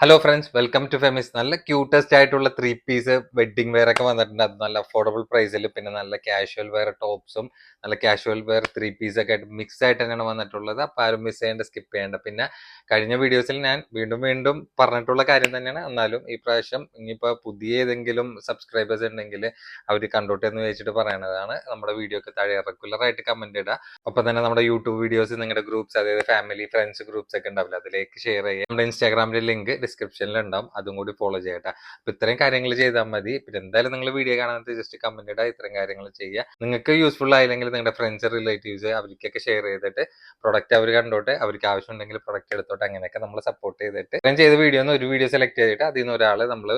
Hello friends welcome to ഫെമിസ് നല്ല cutest ആയിട്ടുള്ള ത്രീ പീസ് വെഡിങ് വെയർ ഒക്കെ വന്നിട്ടുണ്ട്. അത് നല്ല അഫോർഡബിൾ പ്രൈസിൽ പിന്നെ നല്ല കാഷ്വൽ വെയർ ടോപ്സും നല്ല കാഷ്വൽ വെയർ ത്രീ പീസ് ഒക്കെ ആയിട്ട് മിക്സ് ആയിട്ട് തന്നെയാണ് വന്നിട്ടുള്ളത്. അപ്പോൾ ആരും മിസ് ചെയ്യേണ്ട സ്കിപ്പ് ചെയ്യേണ്ട. പിന്നെ കഴിഞ്ഞ വീഡിയോസിൽ ഞാൻ വീണ്ടും വീണ്ടും പറഞ്ഞിട്ടുള്ള കാര്യം തന്നെയാണ്. എന്നാലും ഈ പ്രാവശ്യം ഇനിയിപ്പോൾ പുതിയ ഏതെങ്കിലും സബ്സ്ക്രൈബേഴ്സ് ഉണ്ടെങ്കിൽ അവർ കണ്ടോട്ടെ എന്ന് ചോദിച്ചിട്ട് പറയണതാണ്. നമ്മുടെ വീഡിയോ ഒക്കെ താഴെ റെഗുലർ ആയിട്ട് കമന്റ് ഇടുക ഒപ്പം തന്നെ നമ്മുടെ യൂട്യൂബ് വീഡിയോസ് നിങ്ങളുടെ ഗ്രൂപ്പ്സ് അതായത് ഫാമിലി ഫ്രണ്ട്സ് ഗ്രൂപ്പ്സ് ഒക്കെ ഉണ്ടാവില്ല അതിലേക്ക് ഷെയർ ചെയ്യുക നമ്മുടെ ഇൻസ്റ്റാഗ്രാമിലെ ലിങ്ക് ഡിസ്ക്രിപ്ഷനിൽ ഉണ്ടാവും. അതും കൂടി ഫോളോ ചെയ്യട്ടെ. അപ്പൊ ഇത്രയും കാര്യങ്ങൾ ചെയ്താൽ മതി. പിന്നെ എന്തായാലും നിങ്ങൾ വീഡിയോ കാണാൻ ജസ്റ്റ് കമന്റ് ഇടുക ഇത്രയും കാര്യങ്ങൾ ചെയ്യുക നിങ്ങൾക്ക് യൂസ്ഫുൾ ആയില്ലെങ്കിൽ നിങ്ങളുടെ ഫ്രണ്ട്സ് റിലേറ്റീവ്സ് അവർക്കൊക്കെ ഷെയർ ചെയ്തിട്ട് പ്രൊഡക്റ്റ് അവർ കണ്ടോട്ടെ. അവർക്ക് ആവശ്യമുണ്ടെങ്കിൽ പ്രൊഡക്റ്റ് എടുത്തോട്ടെ. അങ്ങനെയൊക്കെ നമ്മൾ സപ്പോർട്ട് ചെയ്തിട്ട് ഇത്രയും ചെയ്ത വീഡിയോ ഒരു വീഡിയോ സെലക്ട് ചെയ്തിട്ട് അതിൽ നിന്ന് ഒരാൾ നമ്മൾ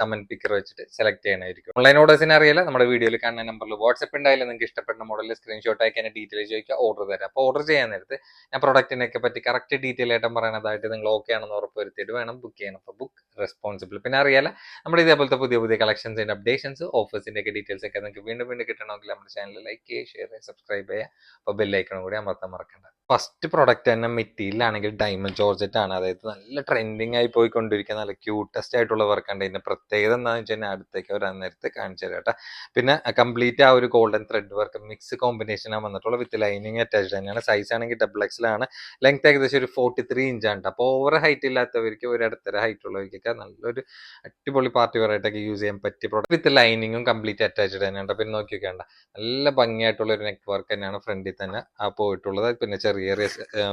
കമന്റ് പിക്കർ വെച്ചിട്ട് സെലക്ട് ചെയ്യണമായിരിക്കും. ഓൺലൈൻ ഓർഡേഴ്സിന് അറിയില്ല. നമ്മുടെ വീഡിയോയിൽ കാണുന്ന നമ്പറിൽ വാട്സ്ആപ്പ് ഉണ്ടായാലും നിങ്ങൾക്ക് ഇഷ്ടപ്പെട്ട മോഡലിൽ സ്ക്രീൻഷോട്ട് അയക്കാൻ ഡീറ്റെയിൽ ചോദിക്കുക. ഓർഡർ തരാം. അപ്പോൾ ഓർഡർ ചെയ്യാൻ നേരത്ത് ഞാൻ പ്രൊഡക്റ്റിനെയൊക്കെ പറ്റി കറക്റ്റ് ഡീറ്റെയിൽ ആയിട്ട് പറയണതായിട്ട് നിങ്ങൾ ഓക്കെ ആണെന്ന് ഉറപ്പ് വരുത്തിയിട്ട് വേണം. ബുക്ക് ചെയ്യണം. അപ്പോൾ ബുക്ക് റെസ്പോൺസിബിൾ പിന്നെ അറിയാല നമ്മുടെ ഇതേപോലത്തെ പുതിയ പുതിയ കളക്ഷൻസ് അപ്ഡേഷൻസ് ഓഫേഴ്സിന്റെ ഒക്കെ ഡീറ്റെയിൽസ് ഒക്കെ നിങ്ങൾക്ക് വീണ്ടും വീണ്ടും കിട്ടണമെങ്കിൽ നമ്മുടെ ചാനൽ ലൈക്ക് ചെയ്യുക ഷെയർ ചെയ്യുക. സബ്സ്ക്രൈബ് ചെയ്യുക അപ്പോൾ ബെല്ലൈക്കണം കൂടി അമർത്താൻ മറക്കണ്ട. ഫസ്റ്റ് പ്രൊഡക്റ്റ് തന്നെ മെറ്റീരിയൽ ആണെങ്കിൽ ഡയമണ്ട് ജോർജറ്റ് ആണ്. അതായത് നല്ല ട്രെൻഡിങ് ആയി പോയിക്കൊണ്ടിരിക്കുന്ന നല്ല ക്യൂട്ടസ്റ്റ് ആയിട്ടുള്ള വർക്ക് ഉണ്ട് ഇതിന്റെ പ്രത്യേകത എന്താണെന്ന് വെച്ച് കഴിഞ്ഞാൽ അടുത്തേക്ക് വരാൻ നേരത്ത് കാണിച്ചു തരാം കേട്ടോ. പിന്നെ കംപ്ലീറ്റ് ആ ഒരു ഗോൾഡൻ ത്രെഡ് വർക്ക് മിക്സ് കോമ്പിനേഷനാണ് വന്നിട്ടുള്ള വിത്ത് ലൈനിങ് അറ്റാച്ച്ഡ് തന്നെയാണ്. സൈസ് ആണെങ്കിൽ ഡബിൾ എക്സിലാണ് ലെങ്ത് ഏകദേശം ഒരു ഫോർട്ടി ത്രീ ഇഞ്ചാണ് അപ്പോൾ ഓവർ ഹൈറ്റ് ഇല്ലാത്തവർക്ക് ഒരു ഇടത്തര ഹൈറ്റ് ഉള്ളവർക്കൊക്കെ നല്ലൊരു അടിപൊളി പാർട്ടി വെയർ ആയിട്ടൊക്കെ യൂസ് ചെയ്യാൻ പറ്റിയ പ്രോഡക്റ്റ് വിത്ത് ലൈനിങ്ങും കംപ്ലീറ്റ് അറ്റാച്ച്ഡ് തന്നെയാണ് പിന്നെ നോക്കി നോക്കേണ്ട നല്ല ഭംഗിയായിട്ടുള്ള ഒരു നെക്ക് വർക്ക് തന്നെയാണ് ഫ്രണ്ടിൽ തന്നെ ആ പോയിട്ടുള്ളത്. പിന്നെ ചെറിയ ചെറിയ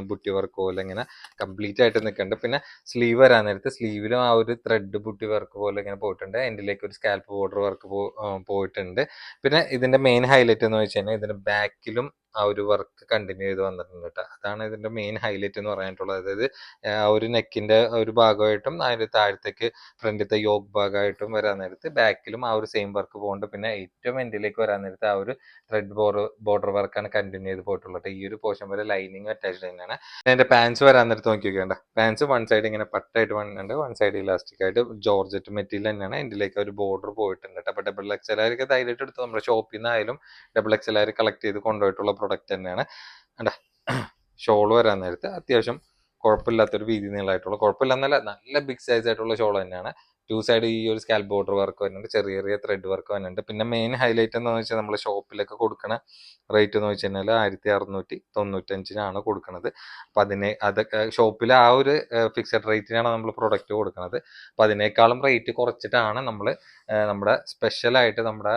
ബുട്ടി വർക്ക് പോലെ ഇങ്ങനെ കംപ്ലീറ്റ് ആയിട്ട് നിൽക്കുന്നുണ്ട് പിന്നെ സ്ലീവ് വരാൻ നേരത്ത് സ്ലീവിലും ആ ഒരു ത്രെഡ് ബുട്ടി വർക്ക് പോലെ ഇങ്ങനെ പോയിട്ടുണ്ട്. എൻഡിലേക്ക് ഒരു സ്കാൽപ്പ് ബോർഡർ വർക്ക് പോയിട്ടുണ്ട്. പിന്നെ ഇതിന്റെ മെയിൻ ഹൈലൈറ്റ് എന്ന് വെച്ച് കഴിഞ്ഞാൽ ഇതിന്റെ ബാക്കിലും ആ ഒരു വർക്ക് കണ്ടിന്യൂ ചെയ്ത് വന്നിട്ടുണ്ട് കേട്ടോ അതാണ് ഇതിന്റെ മെയിൻ ഹൈലൈറ്റ് എന്ന് പറയാനായിട്ടുള്ളത്. അതായത് ആ ഒരു നെക്കിന്റെ ഒരു ഭാഗമായിട്ടും അതിന്റെ താഴത്തേക്ക് ഫ്രണ്ടിലത്തെ യോഗ് ഭാഗമായിട്ടും വരാൻ നേരത്ത് ബാക്കിലും ആ ഒരു സെയിം വർക്ക് പോകുന്നുണ്ട് പിന്നെ ഏറ്റവും എൻഡിലേക്ക് വരാൻ നേരത്ത് ആ ഒരു ത്രെഡ് ബോർഡർ ബോർഡർ വർക്കാണ് കണ്ടിന്യൂ ചെയ്ത് പോയിട്ടുള്ളത് ഈ ഒരു പോർഷൻ വരെ ലൈനിങ് അറ്റാച്ച്ഡ് തന്നെയാണ്. അതിന്റെ പാൻസ് വരാൻ നേരത്ത് നോക്കി നോക്കേണ്ട പാൻസ് വൺ സൈഡ് ഇങ്ങനെ പട്ടായിട്ട് വന്നിട്ടുണ്ട്. വൺ സൈഡ് ഇലാസ്റ്റിക് ആയിട്ട് ജോർജറ്റ് മെറ്റീരിയൽ തന്നെയാണ് എൻഡിലേക്ക് ഒരു ബോർഡർ പോയിട്ടുണ്ട് കേട്ടോ അപ്പൊ ഡബിൾ എക്സ് ആർക്ക് ധൈര്യമായിട്ട് എടുത്ത് നമ്മുടെ ഷോപ്പിൽ നിന്നായാലും ഡബിൾ എക്സ് ആർ കളക്ട് ചെയ്ത് കൊണ്ടുപോയിട്ടുള്ള പ്രൊഡക്റ്റ് തന്നെയാണ്. അണ്ട ഷോൾ വരാൻ നേരത്ത് അത്യാവശ്യം കുഴപ്പമില്ലാത്തൊരു വീതി നീളമായിട്ടുള്ള കുഴപ്പമില്ലെന്നല്ല നല്ല ബിഗ് സൈസ് ആയിട്ടുള്ള ഷോൾ തന്നെയാണ്. ടു സൈഡ് ഈ ഒരു സ്കാൽ ബോർഡർ വർക്ക് വരുന്നുണ്ട് ചെറിയ ചെറിയ ത്രെഡ് വർക്ക് വരുന്നുണ്ട് പിന്നെ മെയിൻ ഹൈലൈറ്റ് എന്ന് വെച്ചാൽ നമ്മൾ ഷോപ്പിലൊക്കെ കൊടുക്കുന്ന റേറ്റ് എന്ന് വെച്ച് കഴിഞ്ഞാൽ ആയിരത്തി അറുന്നൂറ്റി തൊണ്ണൂറ്റഞ്ചിനാണ് കൊടുക്കുന്നത് അപ്പം അതിനെ അതൊക്കെ ഷോപ്പിൽ ആ ഒരു ഫിക്സഡ് റേറ്റിനാണ് നമ്മൾ പ്രൊഡക്റ്റ് കൊടുക്കുന്നത് അപ്പം അതിനേക്കാളും റേറ്റ് കുറച്ചിട്ടാണ് നമ്മൾ നമ്മുടെ സ്പെഷ്യലായിട്ട് നമ്മുടെ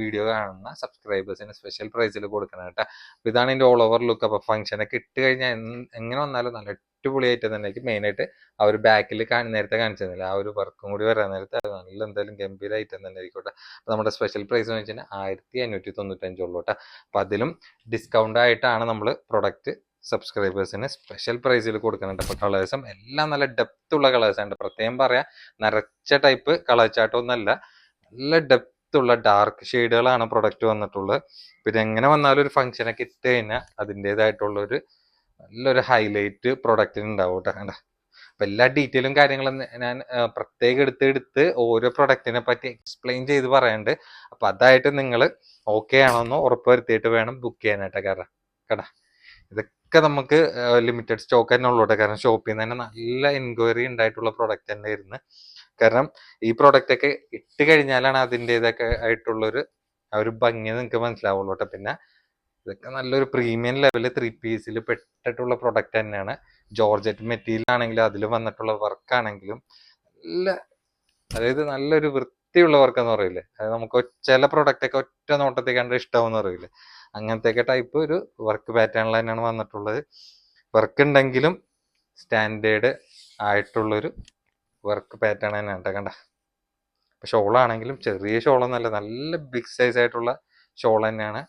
വീഡിയോ കാണുന്ന സബ്സ്ക്രൈബേഴ്സിന് സ്പെഷ്യൽ പ്രൈസിൽ കൊടുക്കണം കേട്ടോ. ഇതാണ് എന്റെ ഓൾ ഓവർ ലുക്ക് അപ്പോൾ ഫംഗ്ഷനൊക്കെ ഇട്ട് കഴിഞ്ഞാൽ എങ്ങനെ വന്നാലും നല്ല അടിപൊളിയായിട്ട് തന്നെ മെയിനായിട്ട് ആ ഒരു ബാക്കിൽ നേരത്തെ കാണിച്ചു തന്നില്ല ആ ഒരു വർക്കും കൂടി വരാൻ നേരത്തെ അത് നല്ല എന്തായാലും ഗംഭീരമായിട്ട് തന്നെ ആയിക്കോട്ടെ. നമ്മുടെ സ്പെഷ്യൽ പ്രൈസ് എന്ന് വെച്ചാൽ ആയിരത്തി അഞ്ഞൂറ്റി തൊണ്ണൂറ്റഞ്ചുള്ളൂ അപ്പോൾ അതിലും ഡിസ്കൗണ്ട് ആയിട്ടാണ് നമ്മൾ പ്രൊഡക്റ്റ് സബ്സ്ക്രൈബേഴ്സിന് സ്പെഷ്യൽ പ്രൈസിൽ കൊടുക്കുന്നുണ്ട് അപ്പോൾ കളേഴ്സും എല്ലാം നല്ല ഡെപ്ത് ഉള്ള കളേഴ്സ് ഉണ്ട് പ്രത്യേകം പറയാം നരച്ച ടൈപ്പ് കളർ ചാട്ടമൊന്നുമല്ല നല്ല ഡെപ്ത് ഉള്ള ഡാർക്ക് ഷെയ്ഡുകളാണ് പ്രൊഡക്റ്റ് വന്നിട്ടുള്ളത്. പിന്നെ എങ്ങനെ വന്നാലും ഒരു ഫംഗ്ഷനൊക്കെ ഇട്ട് കഴിഞ്ഞാൽ അതിന്റെതായിട്ടുള്ള ഒരു നല്ലൊരു ഹൈലൈറ്റ് പ്രൊഡക്റ്റിന് ഉണ്ടാവും കേട്ടോ കണ്ട? അപ്പൊ എല്ലാ ഡീറ്റെയിലും കാര്യങ്ങളും ഞാൻ പ്രത്യേകം എടുത്ത് എടുത്ത് ഓരോ പ്രൊഡക്റ്റിനെ പറ്റി എക്സ്പ്ലെയിൻ ചെയ്ത് പറയാനുണ്ട് അപ്പൊ അതായിട്ട് നിങ്ങൾ ഓക്കെ ആണോന്ന് ഉറപ്പ് വരുത്തിയിട്ട് വേണം ബുക്ക് ചെയ്യാനായിട്ട് കാരണം കടാ ഇതൊക്കെ നമുക്ക് ലിമിറ്റഡ് സ്റ്റോക്ക് തന്നെ ഉള്ളൂ കാരണം ഷോപ്പിൽ നിന്ന് തന്നെ നല്ല എൻക്വയറി ഉണ്ടായിട്ടുള്ള പ്രൊഡക്റ്റ് തന്നെ ആയിരുന്നു. കാരണം ഈ പ്രൊഡക്റ്റ് ഒക്കെ ഇട്ട് കഴിഞ്ഞാലാണ് അതിന്റെതൊക്കെ ആയിട്ടുള്ളൊരു ആ ഒരു ഭംഗി നിങ്ങൾക്ക് മനസ്സിലാവുള്ളൂ കേട്ടോ പിന്നെ ഇതൊക്കെ നല്ലൊരു പ്രീമിയം ലെവൽ ത്രീ പീസിൽ പെട്ടിട്ടുള്ള പ്രൊഡക്റ്റ് തന്നെയാണ്. ജോർജറ്റ് മെറ്റീരിയൽ ആണെങ്കിലും അതിൽ വന്നിട്ടുള്ള വർക്ക് ആണെങ്കിലും നല്ല അതായത് നല്ലൊരു വൃത്തിയുള്ള വർക്ക് എന്ന് പറയില്ലേ? അതായത് നമുക്ക് ചില പ്രൊഡക്റ്റ് ഒക്കെ ഒറ്റ നോട്ടത്തിൽ കണ്ട് ഇഷ്ടമെന്ന് പറയില്ലേ? അങ്ങനത്തെയൊക്കെ ടൈപ്പ് ഒരു വർക്ക് പാറ്റേണിൽ തന്നെയാണ് വന്നിട്ടുള്ളത്. വർക്ക് ഉണ്ടെങ്കിലും സ്റ്റാൻഡേർഡ് ആയിട്ടുള്ളൊരു വർക്ക് പാറ്റേൺ തന്നെയാണ് കേട്ടോ കണ്ട. ഷോളാണെങ്കിലും ചെറിയ ഷോളൊന്നല്ല നല്ല ബിഗ് സൈസ് ആയിട്ടുള്ള ഷോൾ തന്നെയാണ്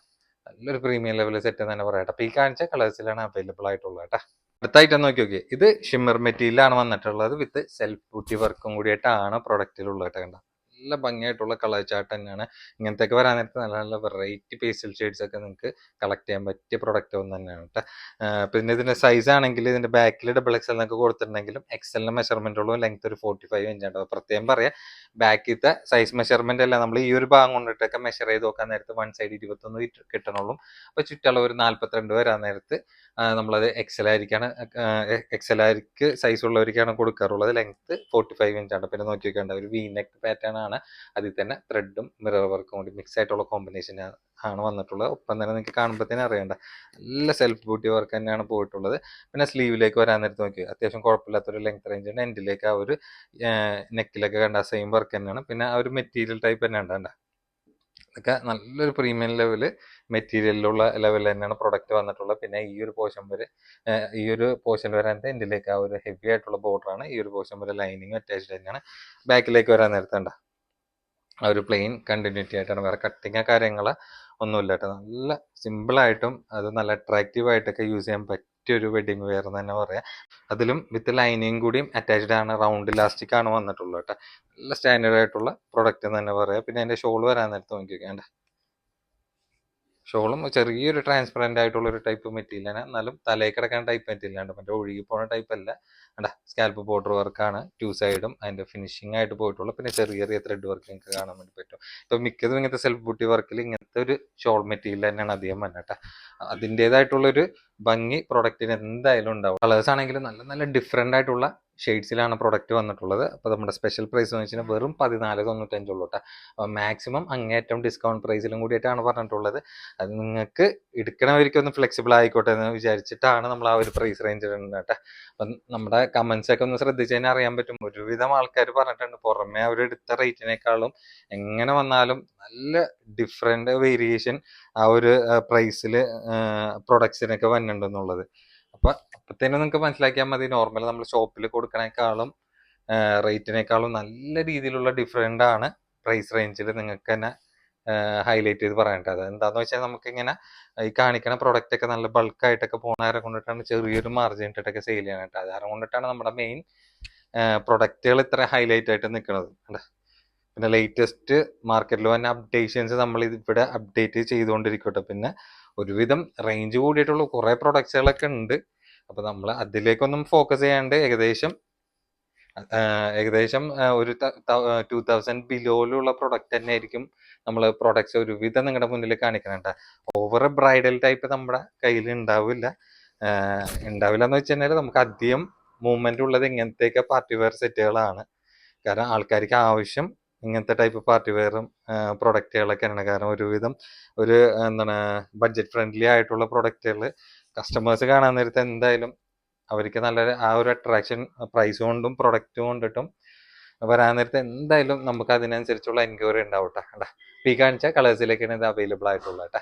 നല്ലൊരു പ്രീമിയം ലെവൽ സെറ്റ് തന്നെ പറയാം അപ്പൊ ഈ കാണിച്ച കളേഴ്സിലാണ് അവൈലബിൾ ആയിട്ടുള്ളത് കേട്ടോ. അടുത്തായിട്ട് നോക്കി നോക്കി ഇത് ഷിമ്മർ മെറ്റീരിയലാണ് വന്നിട്ടുള്ളത് വിത്ത് സെൽഫ് ബൂട്ടി വർക്കും കൂടിയിട്ടാണ് പ്രൊഡക്റ്റിലുള്ളത് കേട്ടോ കണ്ട. നല്ല ഭംഗിയായിട്ടുള്ള കളർ ചാർട്ട് തന്നെയാണ്. ഇങ്ങനത്തെയൊക്കെ വരാൻ നേരത്ത് നല്ല നല്ല വെറൈറ്റി പേസ്റ്റൽ ഷെയ്ഡ്സ് ഒക്കെ നിങ്ങൾക്ക് കളക്ട് ചെയ്യാൻ പറ്റിയ പ്രൊഡക്റ്റ് ഒന്ന് തന്നെയാണ് കേട്ടോ പിന്നെ ഇതിന്റെ സൈസ് ആണെങ്കിൽ ഇതിന്റെ ബാക്കിൽ ഡബിൾ എക്സൽ എന്നൊക്കെ കൊടുത്തിട്ടുണ്ടെങ്കിലും എക്സലിന്റെ മെഷർമെന്റുള്ളൂ ലെങ്ത് ഒരു ഫോർട്ടി ഫൈവ് ഇഞ്ച് ഉണ്ടാവും പ്രത്യേകം പറയാം ബാക്കിലത്തെ സൈസ് മെഷർമെന്റ് അല്ല നമ്മൾ ഈ ഒരു ഭാഗം കൊണ്ടിട്ടൊക്കെ മെഷർ ചെയ്ത് നോക്കാൻ നേരത്ത് വൺ സൈഡ് ഇരുപത്തൊന്ന് കിട്ടണുള്ളൂ. അപ്പോൾ ചുറ്റളവ് ഒരു നാൽപ്പത്തിരണ്ട് വരാൻ നേരത്ത് നമ്മളത് എക്സൽ ആയിരിക്ക് സൈസ് ഉള്ളവർക്കാണ് കൊടുക്കാറുള്ളത്. ലെങ്ത് ഫോർട്ടി ഫൈവ് ഇഞ്ചാണ് പിന്നെ നോക്കി വെക്കേണ്ട ഒരു വി നെക്ക് പാറ്റേൺ ആണ്. അതിൽ തന്നെ ത്രെഡും മിറർ വർക്കും കൂടി മിക്സ് ആയിട്ടുള്ള കോമ്പിനേഷൻ ആണ് വന്നിട്ടുള്ളത്. ഒപ്പം തന്നെ നിങ്ങൾക്ക് കാണുമ്പോഴത്തേനും അറിയണ്ട നല്ല സെൽഫ് ബ്യൂട്ടി വർക്ക് തന്നെയാണ് പോയിട്ടുള്ളത്. പിന്നെ സ്ലീവിലേക്ക് വരാൻ നേരത്ത് നോക്കി അത്യാവശ്യം കുഴപ്പമില്ലാത്തൊരു ലെങ്ത് റേഞ്ച് ഉണ്ട്. എൻഡിലേക്ക് ആ ഒരു നെക്കിലൊക്കെ കണ്ട സെയിം വർക്ക് തന്നെയാണ്. പിന്നെ ആ ഒരു മെറ്റീരിയൽ ടൈപ്പ് തന്നെ ഉണ്ട് ഇതൊക്കെ നല്ലൊരു പ്രീമിയം ലെവൽ മെറ്റീരിയലിലുള്ള ലെവൽ തന്നെയാണ് പ്രൊഡക്റ്റ് വന്നിട്ടുള്ളത്. പിന്നെ ഈ ഒരു പോർഷൻ വരെ ഈ ഒരു പോർഷൻ വരാൻ എൻഡിലേക്ക് ആ ഒരു ഹെവി ആയിട്ടുള്ള ബോർഡറാണ് ആണ്. ഈ ഒരു പോർഷൻ വരെ ലൈനിങ് അറ്റാച്ച്ഡ് തന്നെയാണ്. ബാക്കിലേക്ക് വരാൻ നേരത്തേണ്ട ആ ഒരു പ്ലെയിൻ കണ്ടിന്യൂറ്റി ആയിട്ടാണ് വേറെ കട്ടിങ്ങോ കാര്യങ്ങൾ ഒന്നുമില്ല കേട്ടോ നല്ല ആയിട്ടും അത് നല്ല അട്രാക്റ്റീവ് ആയിട്ടൊക്കെ യൂസ് ചെയ്യാൻ പറ്റിയ ഒരു വെഡിങ് വെയർ എന്ന് തന്നെ പറയാം. അതിലും വിത്ത് ലൈനിങ് കൂടിയും അറ്റാച്ച്ഡ് ആണ് റൗണ്ട് ഇലാസ്റ്റിക് ആണ് വന്നിട്ടുള്ളത് കേട്ടോ. നല്ല സ്റ്റാൻഡേർഡ് ആയിട്ടുള്ള പ്രൊഡക്റ്റ് എന്ന് തന്നെ പറയാം. പിന്നെ അതിന്റെ ഷോൾ വരാൻ നേരത്ത് നോക്കിയൊക്കെ ഷോളും ചെറിയൊരു ട്രാൻസ്പെറന്റ് ആയിട്ടുള്ള ഒരു ടൈപ്പ് മെറ്റീരിയലാണ് എന്നാലും തലയിൽ കിടക്കാൻ ടൈപ്പ് മെറ്റീരിയലാണ് മറ്റേ ഒഴുകി പോണ ടൈപ്പ് അല്ല. അണ്ട സ്കാൽപ്പ് ബോർഡർ വർക്കാണ് ടു സൈഡും അതിന്റെ ഫിനിഷിംഗ് ആയിട്ട് പോയിട്ടുള്ള. പിന്നെ ചെറിയ ചെറിയ ത്രെഡ് വർക്ക് നിങ്ങൾക്ക് കാണാൻ വേണ്ടി പറ്റും. ഇപ്പൊ മിക്കതും ഇങ്ങനത്തെ സെൽഫ് ബൂട്ടി വർക്കിൽ ഇങ്ങനത്തെ ഒരു ഷോൾ മെറ്റീരിയൽ തന്നെയാണ് അധികം വന്നിട്ട് അതിന്റെതായിട്ടുള്ളൊരു ഭംഗി പ്രൊഡക്റ്റിന് എന്തായാലും ഉണ്ടാവും. കളേഴ്സ് ആണെങ്കിലും നല്ല നല്ല ഡിഫറെന്റ് ആയിട്ടുള്ള ഷെയ്ഡ്സിലാണ് പ്രൊഡക്റ്റ് വന്നിട്ടുള്ളത്. അപ്പോൾ നമ്മുടെ സ്പെഷ്യൽ പ്രൈസ് എന്ന് വെച്ചാൽ വെറും പതിനാല് തൊണ്ണൂറ്റഞ്ചുള്ളൂ കേട്ടോ അപ്പോൾ മാക്സിമം അങ്ങേറ്റം ഡിസ്കൗണ്ട് പ്രൈസിലും കൂടിയിട്ടാണ് പറഞ്ഞിട്ടുള്ളത്. അത് നിങ്ങൾക്ക് എടുക്കണവർക്കൊന്ന് ഫ്ലെക്സിബിൾ ആയിക്കോട്ടെ എന്ന് വിചാരിച്ചിട്ടാണ് നമ്മൾ ആ ഒരു പ്രൈസ് റേഞ്ച് ഇടുന്നത് കേട്ടോ അപ്പം നമ്മുടെ കമൻസൊക്കെ ഒന്ന് ശ്രദ്ധിച്ചു കഴിഞ്ഞാൽ അറിയാൻ പറ്റും. ഒരുവിധം ആൾക്കാർ പറഞ്ഞിട്ടുണ്ട് പുറമെ അവർ എടുത്ത റേറ്റിനേക്കാളും എങ്ങനെ വന്നാലും നല്ല ഡിഫറെന്റ് വേരിയേഷൻ ആ ഒരു പ്രൈസിൽ പ്രൊഡക്ട്സിനൊക്കെ വന്നിട്ടുണ്ടെന്നുള്ളത്. അപ്പൊ അപ്പത്തേനും നിങ്ങൾക്ക് മനസ്സിലാക്കിയാൽ മതി. നോർമൽ നമ്മൾ ഷോപ്പിൽ കൊടുക്കണേക്കാളും റേറ്റിനേക്കാളും നല്ല രീതിയിലുള്ള ഡിഫറെന്റ് ആണ് പ്രൈസ് റേഞ്ചിൽ നിങ്ങൾക്ക് തന്നെ ഹൈലൈറ്റ് ചെയ്ത് പറയേണ്ടത്. എന്താന്ന് വെച്ചാൽ നമുക്ക് ഇങ്ങനെ ഈ കാണിക്കണ പ്രൊഡക്റ്റ് ഒക്കെ നല്ല ബൾക്കായിട്ടൊക്കെ പോണാരെ കൊണ്ടിട്ടാണ് ചെറിയൊരു മാർജിൻ ഇട്ടിട്ടൊക്കെ സെയിൽ ചെയ്യാനായിട്ട് അത് കൊണ്ടിട്ടാണ് നമ്മുടെ മെയിൻ പ്രൊഡക്റ്റുകൾ ഇത്ര ഹൈലൈറ്റ് ആയിട്ട് നിൽക്കുന്നത് പിന്നെ ലേറ്റസ്റ്റ് മാർക്കറ്റിൽ വന്ന അപ്ഡേഷൻസ് നമ്മൾ ഇവിടെ അപ്ഡേറ്റ് ചെയ്തുകൊണ്ടിരിക്കട്ടെ. പിന്നെ ഒരുവിധം റേഞ്ച് കൂടിയിട്ടുള്ള കുറേ പ്രൊഡക്ട്സുകളൊക്കെ ഉണ്ട്. അപ്പോൾ നമ്മൾ അതിലേക്കൊന്നും ഫോക്കസ് ചെയ്യാണ്ട് ഏകദേശം ഏകദേശം ഒരു ടു തൗസൻഡ് ബിലോയിലുള്ള പ്രൊഡക്റ്റ് തന്നെ ആയിരിക്കും നമ്മൾ പ്രൊഡക്ട്സ് ഒരുവിധം നിങ്ങളുടെ മുന്നിൽ കാണിക്കുന്നുണ്ട് ഓവർ ബ്രൈഡൽ ടൈപ്പ് നമ്മുടെ കയ്യിൽ ഉണ്ടാവില്ല ഉണ്ടാവില്ല എന്ന് വെച്ച് കഴിഞ്ഞാൽ നമുക്ക് അധികം മൂവ്മെന്റ് ഉള്ളത് ഇങ്ങനത്തെയൊക്കെ പാർട്ടി വെയർ സെറ്റുകളാണ് കാരണം ആൾക്കാർക്ക് ആവശ്യം ഇങ്ങനത്തെ ടൈപ്പ് പാർട്ടി വെയറും പ്രൊഡക്റ്റുകളൊക്കെയാണ് കാരണം ഒരുവിധം ഒരു എന്താണ് ബഡ്ജറ്റ് ഫ്രണ്ട്ലി ആയിട്ടുള്ള പ്രൊഡക്റ്റുകൾ കസ്റ്റമേഴ്സ് കാണാൻ നേരത്തെ എന്തായാലും അവർക്ക് നല്ല ആ ഒരു അട്രാക്ഷൻ പ്രൈസ് കൊണ്ടും പ്രൊഡക്റ്റ് കൊണ്ടിട്ടും വരാൻ നേരത്തെ എന്തായാലും നമുക്ക് അതിനനുസരിച്ചുള്ള എൻക്വയറി ഉണ്ടാവും കേട്ടോ ഈ കാണിച്ച കളേഴ്സിലേക്കാണ് ഇത് അവൈലബിൾ ആയിട്ടുള്ളത് കേട്ടോ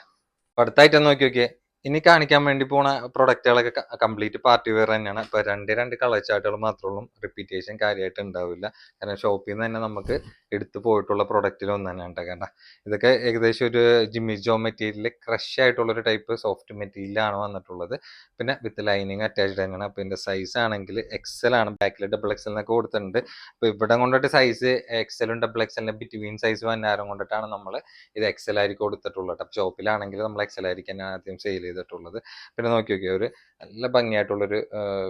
അടുത്തായിട്ട് നോക്കി നോക്കിയേ. ഇനി കാണിക്കാൻ വേണ്ടി പോണ പ്രൊഡക്റ്റുകളൊക്കെ കംപ്ലീറ്റ് പാർട്ടി വെയർ തന്നെയാണ്. ഇപ്പൊ രണ്ട് രണ്ട് കളർ ചാർട്ടുകൾ മാത്രമേ ഉള്ളൂ. റിപ്പീറ്റേഷൻ കാര്യമായിട്ട് ഉണ്ടാവില്ല. കാരണം ഷോപ്പിൽ നിന്ന് തന്നെ നമുക്ക് എടുത്തു പോയിട്ടുള്ള പ്രൊഡക്റ്റിൽ ഒന്ന് തന്നെയാണ് കേട്ടോ കാരണം ഇതൊക്കെ ഏകദേശം ഒരു ജിമ്മിജോ മെറ്റീരിയൽ ക്രഷ് ആയിട്ടുള്ള ഒരു ടൈപ്പ് സോഫ്റ്റ് മെറ്റീരിയലാണ് വന്നിട്ടുള്ളത്. പിന്നെ വിത്ത് ലൈനിങ് അറ്റാച്ച്ഡ് തന്നെയാണ്. അപ്പോൾ ഇതിന്റെ സൈസ് ആണെങ്കിൽ എക്സൽ ആണ്. ബാക്കിൽ ഡബിൾ എക്സൽ എന്നൊക്കെ കൊടുത്തിട്ടുണ്ട്. അപ്പോൾ ഇവിടെ കൊണ്ടിട്ട് സൈസ് എക്സലും ഡബിൾ എക്സലിന്റെ ബിറ്റ്വീൻ സൈസ് വന്നാരം കൊണ്ടിട്ടാണ് നമ്മൾ ഇത് എക്സൽ ആയിരിക്കും കൊടുത്തിട്ടുള്ളത് അപ്പോൾ ഷോപ്പിലാണെങ്കിൽ നമ്മൾ എക്സൽ ആയിരിക്കും ആദ്യം സെയിൽ ചെയ്തിട്ടുള്ളത്. പിന്നെ നോക്കി നോക്കിയാൽ ഒരു നല്ല ഭംഗിയായിട്ടുള്ളൊരു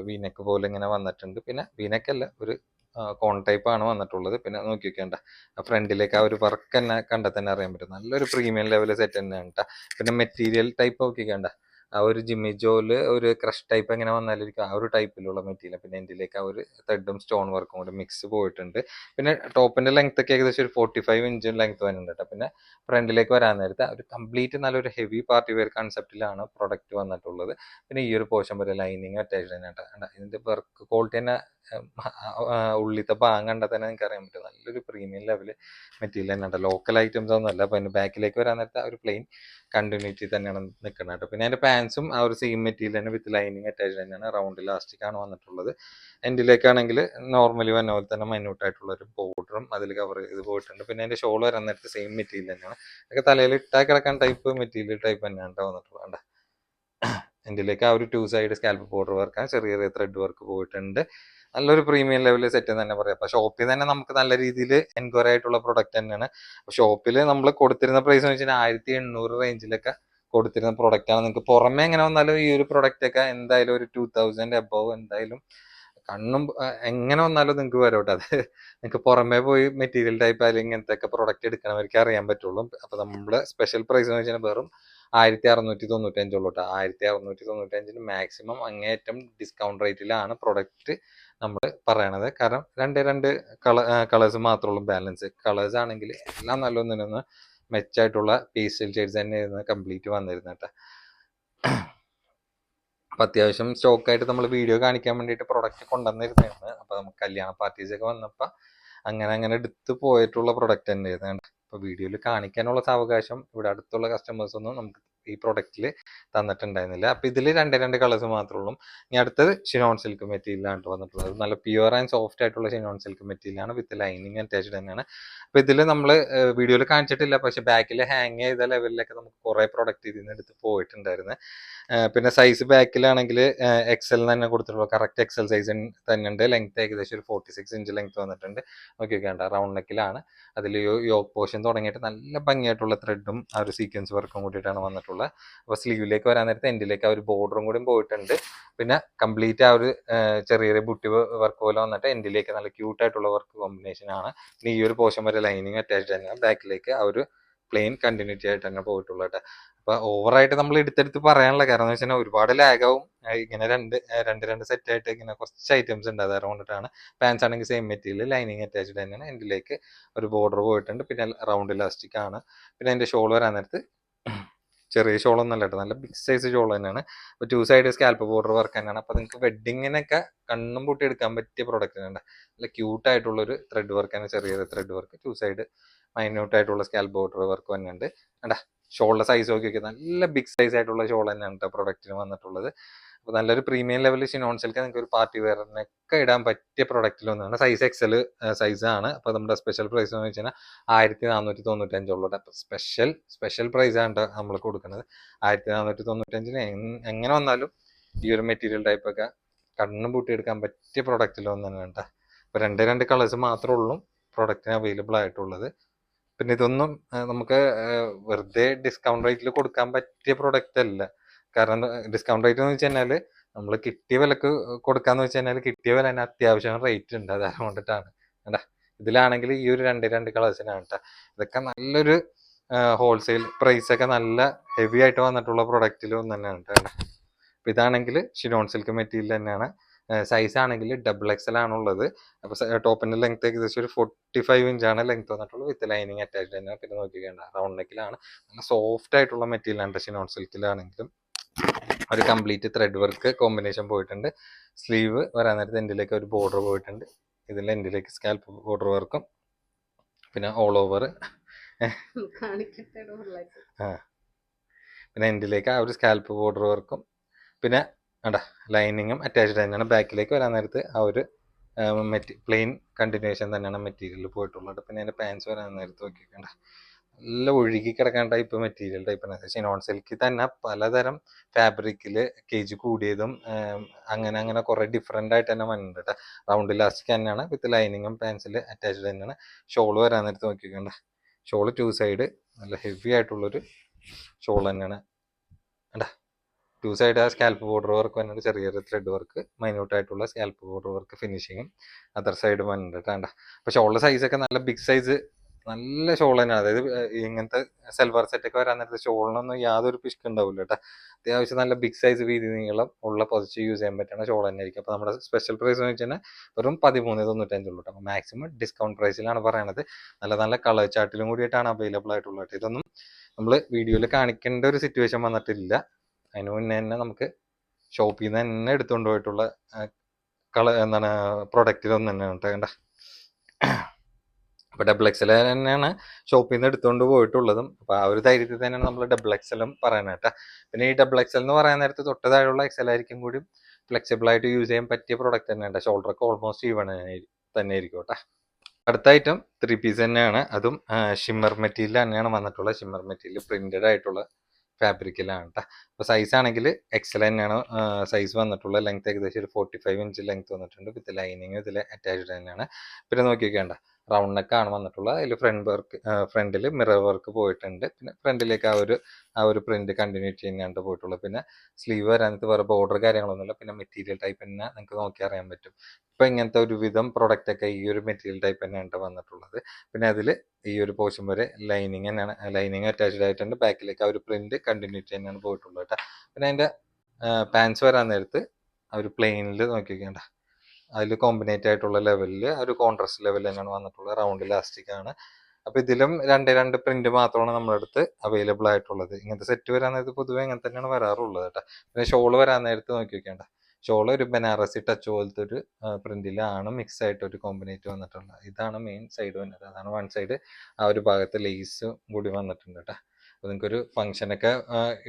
വീനക്ക് പോലെ ഇങ്ങനെ വന്നിട്ടുണ്ട്. പിന്നെ വീനക്കല്ല ഒരു കോൺ ടൈപ്പ് ആണ് വന്നിട്ടുള്ളത്. പിന്നെ നോക്കി നോക്കിയാണ്ട ഫ്രണ്ടിലേക്ക് ആ ഒരു വർക്ക് തന്നെ കണ്ടാൽ തന്നെ അറിയാൻ പറ്റും. നല്ലൊരു പ്രീമിയം ലെവൽ സെറ്റ് തന്നെയാണ് കേട്ടോ പിന്നെ മെറ്റീരിയൽ ടൈപ്പ് നോക്കിക്കണ്ട ആ ഒരു ജിമ്മി ജോൽ ഒരു ക്രഷ് ടൈപ്പ് എങ്ങനെ വന്നാലിരിക്കും ആ ഒരു ടൈപ്പിലുള്ള മെറ്റീരിയൽ പിന്നെ എന്റെയിലേക്ക് ആ ഒരു ത്രെഡും സ്റ്റോൺ വർക്കും കൂടി മിക്സ് പോയിട്ടുണ്ട്. പിന്നെ ടോപ്പിന്റെ ലെങ്ത് ഒക്കെ ഏകദേശം ഒരു ഫോർട്ടി ഫൈവ് ഇഞ്ച് ലെങ്ത് വരുന്നുണ്ട് കേട്ടോ പിന്നെ ഫ്രണ്ടിലേക്ക് വരാൻ നേരത്തെ ഒരു കംപ്ലീറ്റ് നല്ലൊരു ഹെവി പാർട്ടി വെയർ കൺസെപ്റ്റിലാണ് പ്രൊഡക്റ്റ് വന്നിട്ടുള്ളത്. പിന്നെ ഈ ഒരു പോർഷൻ വരെ ലൈനിങ് അറ്റാച്ച്ഡ് തന്നെ കേട്ടോ? ഇതിന്റെ വർക്ക് ക്വാളിറ്റി തന്നെ ഉം, ആ, ഉള്ളിലത്തെ ഭാഗം കണ്ടാൽ തന്നെ നിങ്ങൾക്ക് അറിയാൻ പറ്റും. നല്ലൊരു പ്രീമിയം ലെവൽ മെറ്റീരിയൽ തന്നെ ഉണ്ട് ലോക്കൽ ഐറ്റംസ് ഒന്നും അല്ല. പിന്നെ ബാക്കിലേക്ക് വരാൻ നേരത്തെ ഒരു പ്ലെയിൻ കണ്ടിന്യൂറ്റി തന്നെയാണ് നിൽക്കുന്നത് കേട്ടോ പിന്നെ അതിന്റെ പാൻസും ആ ഒരു സെയിം മെറ്റീരിയൽ തന്നെ വിത്ത് ലൈനിങ് അറ്റാച്ച് തന്നെയാണ് റൗണ്ട് ഇലാസ്റ്റിക് ആണ് വന്നിട്ടുള്ളത്. എൻഡിലേക്കാണെങ്കിൽ നോർമലി വന്ന പോലെ തന്നെ മൈന്യൂട്ട് ആയിട്ടുള്ള ഒരു ബോർഡറും അതിൽ കവർ ചെയ്ത് പോയിട്ടുണ്ട്. പിന്നെ അതിന്റെ ഷോൾ വരാൻ നേരത്തെ സെയിം മെറ്റീരിയൽ തന്നെയാണ്. ഇതൊക്കെ തലയിൽ ഇട്ടാ കിടക്കാൻ ടൈപ്പ് മെറ്റീരിയൽ ടൈപ്പ് തന്നെയാണ് ട്ടോ വന്നിട്ടുള്ളത്? ലേക്ക് ആ ഒരു ടു സൈഡ് സ്കാൽപ്പ് ബോർഡർ വർക്കാണ് ചെറിയ ചെറിയ ത്രെഡ് വർക്ക് പോയിട്ടുണ്ട്. നല്ലൊരു പ്രീമിയം ലെവൽ സെറ്റ് തന്നെ പറയാം. അപ്പൊ ഷോപ്പിൽ തന്നെ നമുക്ക് നല്ല രീതിയിൽ എൻക്വയറി ആയിട്ടുള്ള പ്രൊഡക്റ്റ് തന്നെയാണ്. ഷോപ്പിൽ നമ്മൾ കൊടുത്തിരുന്ന പ്രൈസ് എന്ന് വെച്ചാൽ ആയിരത്തി എണ്ണൂറ് റേഞ്ചിലൊക്കെ കൊടുത്തിരുന്ന പ്രൊഡക്റ്റ് ആണ്. നിങ്ങൾക്ക് പുറമേ എങ്ങനെ വന്നാലും ഈ ഒരു പ്രൊഡക്റ്റ് ഒക്കെ എന്തായാലും ഒരു ടൂ തൗസൻഡ് അബവ് എന്തായാലും കണ്ണും എങ്ങനെ വന്നാലും നിങ്ങൾക്ക് വരോട്ടെ. അത് നിങ്ങൾക്ക് പുറമേ പോയി മെറ്റീരിയൽ ടൈപ്പ് അല്ലെങ്കിൽ ഇങ്ങനത്തെ ഒക്കെ പ്രൊഡക്റ്റ് എടുക്കണവർക്ക് അറിയാൻ പറ്റുള്ളൂ. അപ്പൊ നമ്മുടെ സ്പെഷ്യൽ പ്രൈസ് എന്ന് വെച്ചാൽ വെറും ആയിരത്തി അറുന്നൂറ്റി തൊണ്ണൂറ്റഞ്ചുള്ളൂ കേട്ടോ ആയിരത്തി അറുന്നൂറ്റി തൊണ്ണൂറ്റഞ്ചിന് മാക്സിമം അങ്ങേയറ്റം ഡിസ്കൗണ്ട് റേറ്റിലാണ് പ്രൊഡക്റ്റ് നമ്മൾ പറയണത്. കാരണം രണ്ട് രണ്ട് കള കളേഴ്സ് മാത്രമേ ഉള്ളൂ ബാലൻസ് കളേഴ്സ് ആണെങ്കിൽ എല്ലാം നല്ലൊന്നിനൊന്ന് മെച്ചായിട്ടുള്ള പേസ്റ്റൽ ഷെയ്ഡ്സ് തന്നെയായിരുന്നു കംപ്ലീറ്റ് വന്നിരുന്നത് കേട്ടോ അപ്പൊ അത്യാവശ്യം സ്റ്റോക്ക് ആയിട്ട് നമ്മൾ വീഡിയോ കാണിക്കാൻ വേണ്ടിയിട്ട് പ്രൊഡക്റ്റ് കൊണ്ടുവന്നിരുന്നതാണ്. അപ്പൊ നമുക്ക് കല്യാണ പാർട്ടീസ് ഒക്കെ വന്നപ്പോ അങ്ങനെ അങ്ങനെ എടുത്ത് പോയിട്ടുള്ള പ്രൊഡക്റ്റ് തന്നെയായിരുന്നു. അപ്പൊ വീഡിയോയിൽ കാണിക്കാനുള്ള സാവകാശം ഇവിടെ അടുത്തുള്ള കസ്റ്റമേഴ്സ് ഒന്നും നമുക്ക് ഈ പ്രൊഡക്റ്റിൽ തന്നിട്ടുണ്ടായിരുന്നില്ല. അപ്പൊ ഇതിൽ രണ്ട് രണ്ട് കളേഴ്സ് മാത്രമേ ഉള്ളൂ ഇനി അടുത്തത് ഷിനോൺ സിൽക്ക് മെറ്റീരിയലാണ് വന്നിട്ടുള്ളത്. നല്ല പ്യുവർ ആൻഡ് സോഫ്റ്റ് ആയിട്ടുള്ള ഷിനോൺ സിൽക്ക് മെറ്റീരിയലാണ് വിത്ത് ലൈനിങ് അറ്റാച്ച്ഡ് തന്നെയാണ്. അപ്പൊ ഇതിൽ നമ്മൾ വീഡിയോയിൽ കാണിച്ചിട്ടില്ല. പക്ഷെ ബാക്കിൽ ഹാങ് ചെയ്ത ലെവലിലൊക്കെ നമുക്ക് കുറേ പ്രൊഡക്റ്റ് ഇതിൽ നിന്ന് എടുത്ത് പോയിട്ടുണ്ടായിരുന്നു. പിന്നെ സൈസ് ബാക്കിലാണെങ്കിൽ എക്സൽ തന്നെ കൊടുത്തിട്ടുള്ളൂ. കറക്റ്റ് എക്സൽ സൈസ് തന്നെ ഉണ്ട് ലെങ്ത് ഏകദേശം ഒരു ഫോർട്ടി സിക്സ് ഇഞ്ച് ലെങ്ത് വന്നിട്ടുണ്ട്. നോക്കി വേണ്ട റൗണ്ട് നെക്കിലാണ് അതിൽ യോക്ക് പോർഷൻ തുടങ്ങിയിട്ട് നല്ല ഭംഗിയായിട്ടുള്ള ത്രെഡും ആ ഒരു സീക്വൻസ് വർക്കും കൂടിയിട്ടാണ് വന്നിട്ടുള്ളത്. അപ്പോൾ സ്ലീവിലേക്ക് വരാൻ നേരത്തെ എൻഡിലേക്ക് ആ ഒരു ബോർഡറും കൂടി പോയിട്ടുണ്ട്. പിന്നെ കംപ്ലീറ്റ് ആ ഒരു ചെറിയൊരു ചെറിയ ചെറിയ ബുട്ടി വർക്ക് പോലെ വന്നിട്ട് എൻഡിലേക്ക് നല്ല ക്യൂട്ട് ആയിട്ടുള്ള വർക്ക് കോമ്പിനേഷൻ ആണ്. ഈ ഒരു പോർഷൻ വരെ ലൈനിങ് അറ്റാച്ച്ഡ് തന്നെ. ബാക്കിലേക്ക് ആ ഒരു പ്ലെയിൻ കണ്ടിന്യൂറ്റി ആയിട്ട് തന്നെ പോയിട്ടുള്ളത് അപ്പൊ ഓവറായിട്ട് നമ്മൾ എടുത്തെടുത്ത് പറയാനുള്ള കാരണം എന്ന് വെച്ചാൽ ഒരുപാട് ലാഗാവും ഇങ്ങനെ രണ്ട് രണ്ട് രണ്ട് സെറ്റ് ആയിട്ട് ഇങ്ങനെ കുറച്ച് ഐറ്റംസ് ഉണ്ട് അത് കൊണ്ടിട്ടാണ് പാൻസ് ആണെങ്കിൽ സെയിം മെറ്റീരിയൽ ലൈനിങ് അറ്റാച്ച്ഡ് തന്നെയാണ്. എൻഡിലേക്ക് ഒരു ബോർഡർ പോയിട്ടുണ്ട്. പിന്നെ റൗണ്ട് ഇലാസ്റ്റിക് ആണ്. പിന്നെ അതിന്റെ ഷോൾ വരാൻ നേരത്ത് ചെറിയ ഷോൾ ഒന്നല്ല കേട്ടോ. നല്ല ബിഗ് സൈസ് ഷോൾ തന്നെയാണ്. അപ്പൊ two side scallop border work തന്നെയാണ്. അപ്പൊ നിങ്ങൾക്ക് വെഡിങ്ങിനൊക്കെ കണ്ണും പൂട്ടി എടുക്കാൻ പറ്റിയ പ്രോഡക്റ്റ് തന്നെ നല്ല ക്യൂട്ട് ആയിട്ടുള്ള ഒരു ത്രെഡ് വർക്ക് തന്നെ ചെറിയ thread work two side minute ആയിട്ടുള്ള സ്കാൽപ്പ് ബോർഡർ വർക്ക് തന്നെയുണ്ട്. കണ്ടാ? ഷോളിന്റെ സൈസ് നോക്കി നല്ല ബിഗ് സൈസ് ആയിട്ടുള്ള ഷോൾ തന്നെയാണ് കേട്ടോ പ്രൊഡക്റ്റിന് വന്നിട്ടുള്ളത്. അപ്പോൾ നല്ലൊരു പ്രീമിയം ലെവൽ ഷിനോൺ സിൽക്ക് നിങ്ങൾക്ക് ഒരു പാർട്ടി വെയറിനൊക്കെ ഇടാൻ പറ്റിയ പ്രൊഡക്റ്റിൽ ഒന്നാണ്. സൈസ് എക്സൽ സൈസ് ആണ്. അപ്പോൾ നമ്മുടെ സ്പെഷ്യൽ പ്രൈസ് എന്ന് വെച്ചാൽ ആയിരത്തി നാനൂറ്റി തൊണ്ണൂറ്റഞ്ചുള്ളൂ അപ്പോൾ സ്പെഷ്യൽ സ്പെഷ്യൽ ആണ് നമ്മൾ കൊടുക്കുന്നത്. ആയിരത്തി നാനൂറ്റി തൊണ്ണൂറ്റഞ്ചിന് എങ്ങനെ വന്നാലും ഈ ഒരു മെറ്റീരിയൽ ടൈപ്പ് ഒക്കെ കണ്ണും പൂട്ടിയെടുക്കാൻ പറ്റിയ പ്രൊഡക്റ്റിൽ ഒന്നാണ് കേട്ടോ. അപ്പോൾ രണ്ട് രണ്ട് കളേഴ്സ് മാത്രമേ ഉള്ളൂ പ്രൊഡക്റ്റിന് അവൈലബിൾ ആയിട്ടുള്ളത്. പിന്നെ ഇതൊന്നും നമുക്ക് വെറുതെ ഡിസ്കൗണ്ട് റേറ്റിൽ കൊടുക്കാൻ പറ്റിയ പ്രൊഡക്റ്റ് അല്ല. കാരണം ഡിസ്കൗണ്ട് റേറ്റ് എന്ന് വെച്ച് നമ്മൾ കിട്ടിയ വിലക്ക് കൊടുക്കാന്ന് വെച്ച് കഴിഞ്ഞാൽ കിട്ടിയ വില തന്നെ അത്യാവശ്യം റേറ്റ് ഉണ്ട്. അത് കൊണ്ടിട്ടാണ്. കണ്ടാ? ഇതിലാണെങ്കിൽ ഈ ഒരു രണ്ട് രണ്ട് കളേഴ്സിനാണ് കേട്ടോ ഇതൊക്കെ നല്ലൊരു ഹോൾസെയിൽ പ്രൈസ് ഒക്കെ നല്ല ഹെവി ആയിട്ട് വന്നിട്ടുള്ള പ്രൊഡക്റ്റിൽ ഒന്ന് തന്നെയാണ് കേട്ടോ. അപ്പൊ ഇതാണെങ്കിൽ ഷിനോൺ സിൽക്ക് മെറ്റീരിയൽ തന്നെയാണ്. സൈസ് ആണെങ്കിൽ ഡബിൾ എക്സൽ ആണുള്ളത്. അപ്പൊ ടോപ്പിന്റെ ലെങ്ത് ഏകദേശം ഒരു ഫോർട്ടി ഫൈവ് ഇഞ്ചാണ് ലെങ്ത് വന്നിട്ടുള്ളത്. വിത്ത് ലൈനിങ് അറ്റാച്ച്ഡ് തന്നെ. പിന്നെ നോക്കിക്കേണ്ട റൗണ്ട് നെക്കിലാണ് നല്ല സോഫ്റ്റ് ആയിട്ടുള്ള മെറ്റീരിയൽ ആണ് ഷിനോൺ സിൽക്കിലാണെങ്കിലും ഒരു കംപ്ലീറ്റ് ത്രെഡ് വർക്ക് കോമ്പിനേഷൻ പോയിട്ടുണ്ട്. സ്ലീവ് വരാൻ നേരത്തെ എന്റിലേക്ക് ഒരു ബോർഡർ പോയിട്ടുണ്ട്. ഇതിൽ എന്റിലേക്ക് സ്കാൽപ്പ് ബോർഡർ വർക്കും പിന്നെ ഓൾ ഓവർ ഉരുളായിട്ട് പിന്നെ എന്റിലേക്ക് ആ ഒരു സ്കാൽപ്പ് ബോർഡർ വർക്കും പിന്നെ വേണ്ട ലൈനിങ്ങും അറ്റാച്ച്ഡ് തന്നെയാണ്. ബാക്കിലേക്ക് വരാൻ നേരത്ത് ആ ഒരു മെറ്റി പ്ലെയിൻ കണ്ടിന്യൂവേഷൻ തന്നെയാണ് മെറ്റീരിയൽ പോയിട്ടുള്ളത്. പിന്നെ അതിന്റെ പാൻസ് വരാൻ നേരത്ത് നോക്കിക്കണ്ട. നല്ല ഒഴുകി കിടക്കാൻ ടൈപ്പ് മെറ്റീരിയൽ ടൈപ്പാണ് ഷിനോൺ സിൽക്കിൽ തന്നെ പലതരം ഫാബ്രിക്കിൽ കെ ജി കൂടിയതും അങ്ങനെ അങ്ങനെ കുറേ ഡിഫറെന്റ് ആയിട്ട് തന്നെ വന്നിട്ടുണ്ട് കേട്ടോ റൗണ്ട് ഇലാസ്റ്റിക് തന്നെയാണ് വിത്ത് ലൈനിങ്ങും പാൻസിൽ അറ്റാച്ച്ഡ് തന്നെയാണ്. ഷോൾ വരാൻ നേരത്ത് നോക്കിക്കണ്ട. ഷോൾ ടു സൈഡ് നല്ല ഹെവി ആയിട്ടുള്ളൊരു ഷോൾ തന്നെയാണ്. കേട്ടാ ടു സൈഡ് ആ സ്കാൽപ്പ് ബോർഡർ വർക്ക് വന്നിട്ട് ചെറിയ ചെറിയ ത്രെഡ് വർക്ക് മൈന്യൂട്ട് ആയിട്ടുള്ള സ്കാൽപ്പ് ബോർഡർ വർക്ക് ഫിനിഷിങ്ങും അതർ സൈഡ് വന്നിട്ട് കണ്ട? അപ്പോൾ ഷോളിന്റെ സൈസൊക്കെ നല്ല ബിഗ് സൈസ് നല്ല ഷോൾ തന്നെയാണ് അതായത് ഇങ്ങനത്തെ സെൽവർ സെറ്റ് ഒക്കെ വരാൻ നേരത്തെ ഷോളിനൊന്നും യാതൊരു പിഷ്ക്ക് ഉണ്ടാവില്ല കേട്ടോ അത്യാവശ്യം നല്ല ബിഗ് സൈസ് വീതി നീളം ഉള്ള പൊതിച്ച് യൂസ് ചെയ്യാൻ പറ്റുന്ന ഷോൾ തന്നെ ആയിരിക്കും അപ്പൊ നമ്മുടെ സ്പെഷ്യൽ പ്രൈസ് എന്ന് വെച്ചാൽ വെറും പതിമൂന്ന് തൊണ്ണൂറ്റഞ്ചുള്ളൂ കേട്ടോ മാക്സിമം ഡിസ്കൗണ്ട് പ്രൈസിലാണ് പറയണത്. നല്ല നല്ല കളർ ചാർട്ടിലും കൂടിയിട്ടാണ് അവൈലബിൾ ആയിട്ടുള്ളത് കേട്ടോ. ഇതൊന്നും നമ്മൾ വീഡിയോയിൽ കാണിക്കേണ്ട ഒരു സിറ്റുവേഷൻ വന്നിട്ടില്ല. അതിന് മുന്നേ തന്നെ നമുക്ക് ഷോപ്പിൽ നിന്ന് തന്നെ എടുത്തുകൊണ്ട് പോയിട്ടുള്ള കള എന്താണ് പ്രൊഡക്റ്റിലൊന്നും തന്നെ കേട്ടോ കണ്ട അപ്പൊ ഡബിൾ എക്സൽ തന്നെയാണ് ഷോപ്പിൽ നിന്ന് എടുത്തുകൊണ്ട് പോയിട്ടുള്ളതും. അപ്പൊ ആ ഒരു ധൈര്യത്തിൽ തന്നെയാണ് നമ്മൾ ഡബിൾ എക്സലും പറയുന്നത് കേട്ടോ. പിന്നെ ഈ ഡബിൾ എക്സൽ എന്ന് പറയാൻ നേരത്തെ തൊട്ട് താഴെയുള്ള എക്സൽ ആയിരിക്കും കൂടി ഫ്ലെക്സിബിൾ ആയിട്ട് യൂസ് ചെയ്യാൻ പറ്റിയ പ്രൊഡക്റ്റ് തന്നെയാണ് ഷോൾഡർ ഒക്കെ ഓൾമോസ്റ്റ് ഈവൺ തന്നെ ആയിരിക്കും കേട്ടോ. അടുത്ത ഐറ്റം ത്രീ പീസ് തന്നെയാണ്. അതും ഷിമ്മർ മെറ്റീരിയൽ തന്നെയാണ് വന്നിട്ടുള്ളത്. ഷിമ്മർ മെറ്റീരിയൽ പ്രിന്റഡ് ആയിട്ടുള്ള ഫാബ്രിക്കിലാണ് കേട്ടോ. അപ്പോൾ സൈസ് ആണെങ്കിൽ എക്സൽ തന്നെയാണ് സൈസ് വന്നിട്ടുള്ളത്. ലെങ്ത് ഏകദേശം ഒരു ഫോർട്ടി ഫൈവ് ഇഞ്ച് ലെങ്ത് വന്നിട്ടുണ്ട് വിത്ത് ലൈനിങ് ഇതിൽ അറ്റാച്ച്ഡ് തന്നെയാണ്. പിന്നെ നോക്കിയൊക്കെണ്ട റൗണ്ട് നെക്കാണ് വന്നിട്ടുള്ളത്. അതിൽ ഫ്രണ്ട് വർക്ക് ഫ്രണ്ടിൽ മിറർ വർക്ക് പോയിട്ടുണ്ട്. പിന്നെ ഫ്രണ്ടിലേക്ക് ആ ഒരു ആ ഒരു പ്രിന്റ് കണ്ടിന്യൂ തന്നെയാണ് പോയിട്ടുള്ളത് പിന്നെ സ്ലീവ് വരാനത്ത് വേറെ ബോർഡർ കാര്യങ്ങളൊന്നുമില്ല. പിന്നെ മെറ്റീരിയൽ ടൈപ്പ് തന്നെ നിങ്ങൾക്ക് നോക്കി അറിയാൻ പറ്റും. ഇപ്പൊ ഇങ്ങനത്തെ ഒരു വിധം പ്രൊഡക്റ്റ് ഒക്കെ ഈ ഒരു മെറ്റീരിയൽ ടൈപ്പ് തന്നെയാണ് വന്നിട്ടുള്ളത്. പിന്നെ അതിൽ ഈ ഒരു പോർഷൻ വരെ ലൈനിങ് തന്നെയാണ്. ലൈനിങ് അറ്റാച്ച്ഡ് ആയിട്ടുണ്ട്. ബാക്കിലേക്ക് ആ ഒരു പ്രിന്റ് കണ്ടിന്യൂറ്റി തന്നെയാണ് പോയിട്ടുള്ളത് കേട്ടോ പിന്നെ അതിന്റെ പാൻസ് വരാൻ നേരത്ത് ആ ഒരു പ്ലെയിനിൽ നോക്കിക്കേണ്ട. അതിൽ കോമ്പിനേറ്റ് ആയിട്ടുള്ള ലെവലിൽ ഒരു കോൺട്രസ്റ്റ് ലെവൽ തന്നെയാണ് വന്നിട്ടുള്ളത്. റൗണ്ട് ഇലാസ്റ്റിക് ആണ്. അപ്പോൾ ഇതിലും രണ്ട് രണ്ട് പ്രിന്റ് മാത്രമാണ് നമ്മുടെ അടുത്ത് അവൈലബിൾ ആയിട്ടുള്ളത്. ഇങ്ങനത്തെ സെറ്റ് വരാൻ നേരത്ത് പൊതുവേ ഇങ്ങനെ തന്നെയാണ് വരാറുള്ളത് കേട്ടോ. പിന്നെ ഷോൾ വരാൻ നേരത്ത് നോക്കി വെക്കേണ്ട. ഷോൾ ഒരു ബനാറസി ടച്ച് പോലത്തെ ഒരു പ്രിന്റിലാണ് മിക്സ് ആയിട്ട് ഒരു കോമ്പിനേറ്റ് വന്നിട്ടുള്ളത്. ഇതാണ് മെയിൻ സൈഡ് വന്നത് അതാണ് വൺ സൈഡ് ആ ഒരു ഭാഗത്ത് ലേസും കൂടി വന്നിട്ടുണ്ട് കേട്ടോ. അപ്പോൾ നിങ്ങൾക്ക് ഒരു ഫംഗ്ഷനൊക്കെ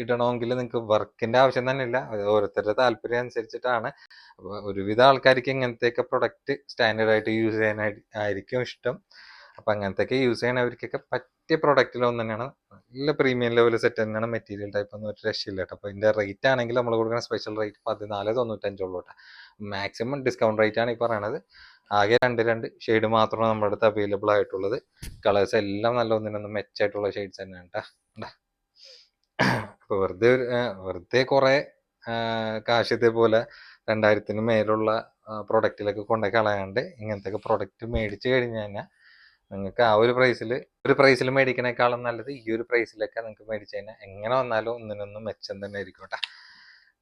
ഇടണമെങ്കിൽ നിങ്ങൾക്ക് വർക്കിന്റെ ആവശ്യം തന്നെ ഇല്ല ഓരോരുത്തരുടെ താല്പര്യം അനുസരിച്ചിട്ടാണ്. അപ്പോൾ ഒരുവിധ ആൾക്കാർക്ക് ഇങ്ങനത്തെയൊക്കെ പ്രൊഡക്റ്റ് സ്റ്റാൻഡേർഡ് ആയിട്ട് യൂസ് ചെയ്യാനായിരിക്കും ഇഷ്ടം. അപ്പൊ അങ്ങനത്തെയൊക്കെ യൂസ് ചെയ്യണവർക്കൊക്കെ പറ്റിയ പ്രൊഡക്റ്റിൽ ഒന്ന് തന്നെയാണ് നല്ല പ്രീമിയം ലെവൽ സെറ്റ് തന്നെയാണ് മെറ്റീരിയൽ ടൈപ്പ് ഒന്നും ഒരു രക്ഷയില്ല കേട്ടോ. അപ്പോൾ ഇതിന്റെ റേറ്റ് ആണെങ്കിൽ നമ്മൾ കൊടുക്കുന്ന സ്പെഷ്യൽ റേറ്റ് പതിനാല് തൊണ്ണൂറ്റഞ്ചുള്ളൂ കേട്ടോ. മാക്സിമം ഡിസ്കൗണ്ട് റേറ്റ് ആണ് ഈ പറയണത്. ആകെ രണ്ട് രണ്ട് ഷെയ്ഡ് മാത്രമാണ് നമ്മുടെ അടുത്ത് അവൈലബിൾ ആയിട്ടുള്ളത്. കളേഴ്സ് എല്ലാം നല്ല ഒന്നിനൊന്നും മെച്ചായിട്ടുള്ള ഷെയ്ഡ്സ് തന്നെയാണ് കേട്ടോ അപ്പൊ വെറുതെ വെറുതെ കുറെ കാശത്തെ പോലെ രണ്ടായിരത്തിന് മേലുള്ള പ്രൊഡക്റ്റിലൊക്കെ കൊണ്ടേ കളയാണ്ട് ഇങ്ങനത്തെ പ്രൊഡക്റ്റ് മേടിച്ചു കഴിഞ്ഞു കഴിഞ്ഞാൽ നിങ്ങൾക്ക് ആ ഒരു പ്രൈസിൽ ഒരു പ്രൈസിൽ മേടിക്കണേക്കാളും നല്ലത് ഈ ഒരു പ്രൈസിലൊക്കെ നിങ്ങൾക്ക് മേടിച്ചു കഴിഞ്ഞാൽ എങ്ങനെ വന്നാലും ഒന്നിനൊന്നും മെച്ചം തന്നെ ആയിരിക്കും കേട്ടോ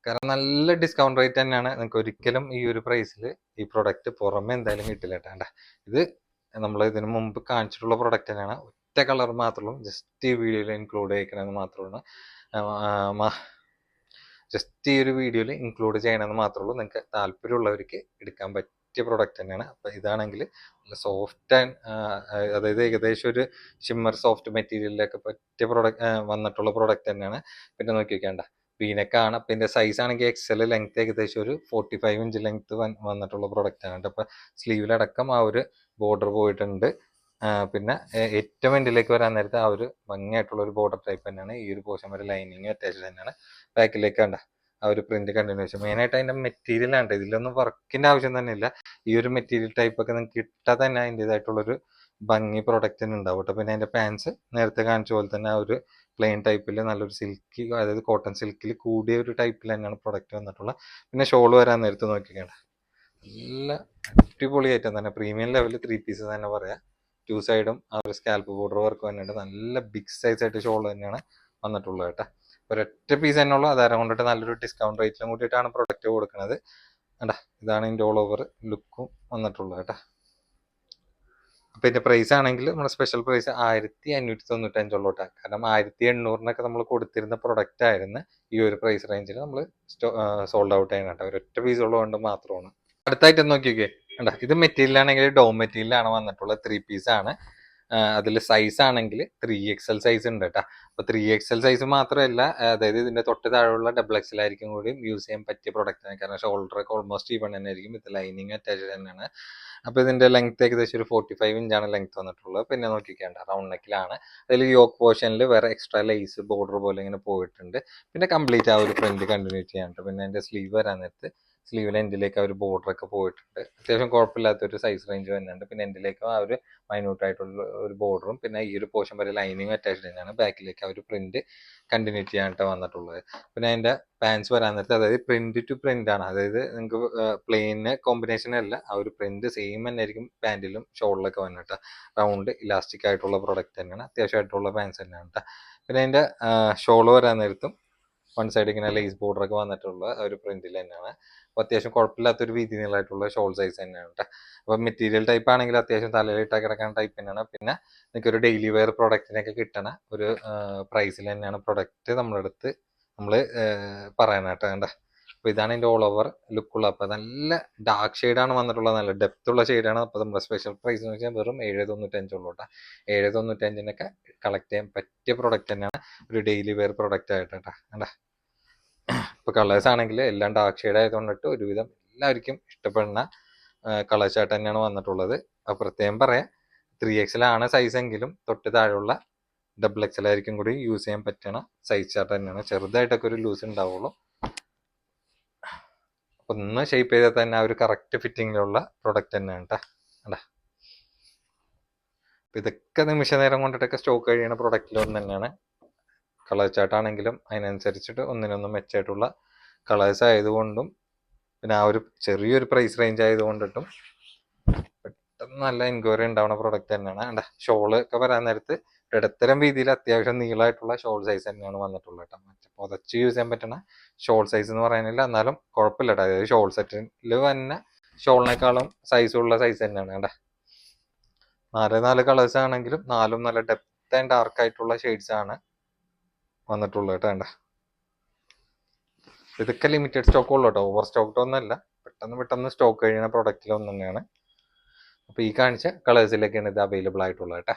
കാരണം നല്ല ഡിസ്കൗണ്ട് റേറ്റ് തന്നെയാണ് നിങ്ങൾക്ക് ഒരിക്കലും ഈ ഒരു പ്രൈസിൽ ഈ പ്രൊഡക്റ്റ് പുറമെ എന്തായാലും കിട്ടില്ല കേട്ടോ ഇത് നമ്മൾ ഇതിനു മുമ്പ് കാണിച്ചിട്ടുള്ള പ്രൊഡക്റ്റ് തന്നെയാണ്. ഒറ്റ കളർ മാത്രമുള്ളൂ ജസ്റ്റ് ഈ വീഡിയോയിൽ ഇൻക്ലൂഡ് ചെയ്യിക്കണമെന്ന് മാത്രമാണ് ജസ്റ്റ് ഈ ഒരു വീഡിയോയിൽ ഇൻക്ലൂഡ് ചെയ്യണമെന്ന് മാത്രമേ ഉള്ളൂ നിങ്ങൾക്ക് താല്പര്യമുള്ളവർക്ക് എടുക്കാൻ പറ്റിയ പ്രൊഡക്റ്റ് തന്നെയാണ്. അപ്പം ഇതാണെങ്കിൽ നല്ല സോഫ്റ്റ് ആൻഡ് അതായത് ഏകദേശം ഒരു ഷിമ്മർ സോഫ്റ്റ് മെറ്റീരിയലിലൊക്കെ പറ്റിയ പ്രൊഡക്റ്റ് വന്നിട്ടുള്ള പ്രൊഡക്റ്റ് തന്നെയാണ്. പിന്നെ നോക്കി വെക്കേണ്ട വീനക്കാണ് അപ്പം ഇതിന്റെ സൈസ് ആണെങ്കിൽ എക്സൽ ലെങ്ത് ഏകദേശം ഒരു ഫോർട്ടി ഫൈവ് ഇഞ്ച് ലെങ്ത് വന്നിട്ടുള്ള പ്രൊഡക്റ്റ് ആണ് അപ്പം സ്ലീവിലടക്കം ആ ഒരു ബോർഡർ പോയിട്ടുണ്ട്. പിന്നെ ഏറ്റവും എൻഡിലേക്ക് വരാൻ നേരത്തെ ആ ഒരു ഭംഗിയായിട്ടുള്ള ഒരു ബോർഡർ ടൈപ്പ് തന്നെയാണ്. ഈ ഒരു പോർഷൻ വരെ ലൈനിങ് അറ്റാച്ച് തന്നെയാണ്. ബാക്കിലേക്ക് കണ്ട ആ ഒരു പ്രിന്റ് കണ്ടിന്യൂഷൻ മെയിനായിട്ട് അതിന്റെ മെറ്റീരിയൽ ആണ് ഇതിലൊന്നും വർക്കിന്റെ ആവശ്യം തന്നെ ഇല്ല ഈ ഒരു മെറ്റീരിയൽ ടൈപ്പ് ഒക്കെ നിങ്ങൾക്ക് കിട്ടാതെ തന്നെ അതിന്റെതായിട്ടുള്ളൊരു ഭംഗി പ്രൊഡക്റ്റിന് ഉണ്ടാവും കേട്ടോ. പിന്നെ അതിന്റെ പാൻസ് നേരത്തെ കാണിച്ച പോലെ തന്നെ ആ ഒരു പ്ലെയിൻ ടൈപ്പിൽ നല്ലൊരു സിൽക്കി അതായത് കോട്ടൺ സിൽക്കിൽ കൂടിയ ഒരു ടൈപ്പിൽ തന്നെയാണ് പ്രൊഡക്റ്റ് വന്നിട്ടുള്ളത്. പിന്നെ ഷോൾ വരാൻ നേരത്ത് നോക്കിക്കേണ്ട നല്ല അടിപൊളി ഐറ്റം തന്നെ. പ്രീമിയം ലെവലിൽ ത്രീ പീസ് തന്നെ പറയാം. ടു സൈഡും ആ ഒരു സ്കാൽപ്പ് ബോർഡർ വർക്ക് തന്നെയുണ്ട്. നല്ല ബിഗ് സൈസ് ആയിട്ട് ഷോൾ തന്നെയാണ് വന്നിട്ടുള്ളത് കേട്ടോ. ഒരൊറ്റ പീസ് തന്നെ ഉള്ളൂ. അതാരം കൊണ്ടിട്ട് നല്ലൊരു ഡിസ്കൗണ്ട് റേറ്റിലും കൂട്ടിയിട്ടാണ് പ്രൊഡക്റ്റ് കൊടുക്കുന്നത് കേട്ടാ ഇതാണ് ഇതിന്റെ ഓൾ ഓവർ ലുക്കും വന്നിട്ടുള്ളത് കേട്ടാ. ഇതിന്റെ പ്രൈസ് ആണെങ്കിൽ നമ്മുടെ സ്പെഷ്യൽ പ്രൈസ് ആയിരത്തി അഞ്ഞൂറ്റി തൊണ്ണൂറ്റഞ്ചുള്ളൂ കേട്ടോ കാരണം ആയിരത്തി എണ്ണൂറിനൊക്കെ നമ്മൾ കൊടുത്തിരുന്ന പ്രൊഡക്റ്റ് ആയിരുന്നു ഈ ഒരു പ്രൈസ് റേഞ്ചിൽ നമ്മൾ സോൾഡ് ഔട്ട് ചെയ്യുന്ന കേട്ടോ ഒരൊറ്റ പീസ് ഉള്ളതുകൊണ്ട് മാത്രമാണ്. അടുത്തായിട്ട് നോക്കിയൊക്കെ കണ്ടാ? ഇത് മെറ്റീരിയൽ ആണെങ്കിൽ ഡോ മെറ്റീരിയൽ ആണ് വന്നിട്ടുള്ളത്. ത്രീ പീസ് ആണ്. അതിൽ സൈസ് ആണെങ്കിൽ ത്രീ എക്സ് എൽ സൈസ് ഉണ്ട് കേട്ടോ അപ്പൊ ത്രീ എക്സ് എൽ സൈസ് മാത്രമല്ല അതായത് ഇതിന്റെ തൊട്ട് താഴെയുള്ള ഡബിൾ എക്സ് ആയിരിക്കും കൂടി യൂസ് ചെയ്യാൻ പറ്റിയ പ്രൊഡക്റ്റ് ആണ് കാരണം ഷോൾഡർ ഒക്കെ ഓൾമോസ്റ്റ് ഈവൺ തന്നെ ആയിരിക്കും. വിത്ത് ലൈനിങ് അറ്റാച്ച് തന്നെയാണ്. അപ്പൊ ഇതിന്റെ ലെങ്ത് ഏകദേശം ഒരു ഫോർട്ടി ഫൈവ് ആണ് ലെങ്ത് വന്നിട്ടുള്ളത്. പിന്നെ നോക്കിക്കേണ്ട റൗണ്ട് നെക്കിലാണ് അതിൽ യോക്ക് പോർഷനിൽ വേറെ എക്സ്ട്രാ ലൈസ് ബോർഡർ പോലെ ഇങ്ങനെ പോയിട്ടുണ്ട്. പിന്നെ കംപ്ലീറ്റ് ആ ഒരു ഫ്രണ്ട് കണ്ടിന്യൂ ചെയ്യാനുണ്ട് പിന്നെ അതിന്റെ സ്ലീവ് വരാൻ നേരത്ത് സ്ലീവിൽ എൻഡിലേക്ക് ആ ബോർഡർ ഒക്കെ പോയിട്ടുണ്ട്. അത്യാവശ്യം കുഴപ്പമില്ലാത്ത ഒരു സൈസ് റേഞ്ച് വരുന്നുണ്ട് പിന്നെ എൻഡിലേക്ക് ആ ഒരു മൈന്യൂട്ട് ആയിട്ടുള്ള ഒരു ബോർഡറും പിന്നെ ഈ ഒരു പോർഷൻ വരെ ലൈനിങ് അറ്റാച്ച്ഡ് തന്നെയാണ്. ബാക്കിലേക്ക് ആ ഒരു പ്രിന്റ് കണ്ടിന്യൂ ചെയ്യാനായിട്ട് വന്നിട്ടുള്ളത്. പിന്നെ അതിന്റെ പാൻസ് വരാൻ നേരത്തെ അതായത് പ്രിന്റ് ടു പ്രിന്റ് ആണ്. അതായത് നിങ്ങൾക്ക് പ്ലെയിന് കോമ്പിനേഷൻ അല്ല ആ ഒരു പ്രിന്റ് സെയിം തന്നെ ആയിരിക്കും പാന്റിലും ഷോളിലൊക്കെ വന്നിട്ട് റൗണ്ട് ഇലാസ്റ്റിക് ആയിട്ടുള്ള പ്രൊഡക്റ്റ് തന്നെയാണ്. അത്യാവശ്യമായിട്ടുള്ള പാൻസ് തന്നെയാണ് കേട്ടോ പിന്നെ അതിന്റെ ഷോൾ വരാൻ നേരത്തും വൺ സൈഡ് ഇങ്ങനെ ലേസ് ബോർഡർ ഒക്കെ വന്നിട്ടുള്ള ഒരു പ്രിന്റിൽ തന്നെയാണ്. അപ്പോൾ അത്യാവശ്യം കുഴപ്പമില്ലാത്തൊരു വീതി നീളമായിട്ടുള്ള ഷോൾ സൈസ് തന്നെയാണ് കേട്ടോ അപ്പോൾ മെറ്റീരിയൽ ടൈപ്പ് ആണെങ്കിൽ അത്യാവശ്യം തലയിലിട്ട കിടക്കുന്ന ടൈപ്പ് തന്നെയാണ്. പിന്നെ നിങ്ങൾക്ക് ഒരു ഡെയിലി വെയർ പ്രൊഡക്റ്റിനൊക്കെ കിട്ടണ ഒരു പ്രൈസിൽ തന്നെയാണ് പ്രൊഡക്റ്റ് നമ്മുടെ അടുത്ത് നമ്മൾ പറയണ കേട്ടോ കണ്ട? അപ്പോൾ ഇതാണ് ഇതിന്റെ ഓൾ ഓവർ ലുക്കുള്ള അപ്പോൾ നല്ല ഡാർക്ക് ഷെയ്ഡാണ് വന്നിട്ടുള്ളത്. നല്ല ഡെപ്ത് ഉള്ള ഷെയ്ഡാണ് അപ്പോൾ നമ്മുടെ സ്പെഷ്യൽ പ്രൈസ് എന്ന് വെച്ചാൽ വെറും ഏഴ് തൊണ്ണൂറ്റഞ്ചുള്ളൂ കേട്ടോ ഏഴ് തൊണ്ണൂറ്റഞ്ചിനൊക്കെ കളക്ട് ചെയ്യാൻ പറ്റിയ പ്രൊഡക്റ്റ് തന്നെയാണ് ഒരു ഡെയിലി വെയർ പ്രൊഡക്റ്റ് ആയിട്ട് കേട്ടോ ഇപ്പോൾ കളേഴ്സ് ആണെങ്കിൽ എല്ലാം ഡാർക്ക് ഷെയ്ഡ് ആയതുകൊണ്ടിട്ട് ഒരുവിധം എല്ലാവർക്കും ഇഷ്ടപ്പെടുന്ന കളേഴ്സ് ആയിട്ട് തന്നെയാണ് വന്നിട്ടുള്ളത്. അപ്പോൾ പ്രത്യേകം പറയാം ത്രീ എക്സിലാണ് സൈസ് എങ്കിലും തൊട്ട് താഴെയുള്ള ഡബിൾ എക്സൽ ആയിരിക്കും കൂടി യൂസ് ചെയ്യാൻ പറ്റണ സൈസ് ചാർട്ട് തന്നെയാണ്. ചെറുതായിട്ടൊക്കെ ഒരു ലൂസ് ഉണ്ടാവുള്ളൂ. അപ്പോൾ ഒന്ന് ഷേപ്പ് ചെയ്താൽ തന്നെ ആ ഒരു കറക്റ്റ് ഫിറ്റിങ്ങിലുള്ള പ്രൊഡക്റ്റ് തന്നെയാണ് കേട്ടോ അടാ അപ്പൊ ഇതൊക്കെ നിമിഷ നേരം കൊണ്ടിട്ടൊക്കെ സ്റ്റോക്ക് കഴിയുന്ന പ്രൊഡക്റ്റിലൊന്നും തന്നെയാണ്. കളർ ചാർട്ടാണെങ്കിലും അതിനനുസരിച്ചിട്ട് ഒന്നിനൊന്നും മെച്ചമായിട്ടുള്ള കളേഴ്സ് ആയതുകൊണ്ടും പിന്നെ ആ ഒരു ചെറിയൊരു പ്രൈസ് റേഞ്ച് ആയതുകൊണ്ടിട്ടും പെട്ടെന്ന് നല്ല എൻക്വയറി ഉണ്ടാവുന്ന പ്രൊഡക്റ്റ് തന്നെയാണ്. അണ്ട ഷോൾ ഒക്കെ വരാൻ നേരത്ത് ഇടത്തരം രീതിയിൽ അത്യാവശ്യം നീളമായിട്ടുള്ള ഷോൾ സൈസ് തന്നെയാണ് വന്നിട്ടുള്ളത് കേട്ടോ. മറ്റേ പുതച്ച് യൂസ് ചെയ്യാൻ പറ്റുന്ന ഷോൾ സൈസ് എന്ന് പറയാനില്ല. എന്നാലും കുഴപ്പമില്ല കേട്ടോ. അതായത് ഷോൾ സെറ്റിൽ തന്നെ ഷോളിനേക്കാളും സൈസുള്ള സൈസ് തന്നെയാണ്. കേട്ടോ നാല് നാല് കളേഴ്സ് ആണെങ്കിലും നാലും നല്ല ഡെപ്ത് ആൻഡ് ഡാർക്ക് ആയിട്ടുള്ള ഷെയ്ഡ്സ് ആണ് വന്നിട്ടുള്ളത് കേട്ടോ വേണ്ട ഇതൊക്കെ ലിമിറ്റഡ് സ്റ്റോക്ക് ഉള്ളൂ കേട്ടോ. ഓവർ സ്റ്റോക്ക് ഒന്നല്ല. പെട്ടെന്ന് പെട്ടെന്ന് സ്റ്റോക്ക് കഴിയുന്ന പ്രൊഡക്റ്റിൽ ഒന്ന് തന്നെയാണ് അപ്പോൾ ഈ കാണിച്ച കളേഴ്സിലേക്കാണ് ഇത് അവൈലബിൾ ആയിട്ടുള്ളത് കേട്ടോ.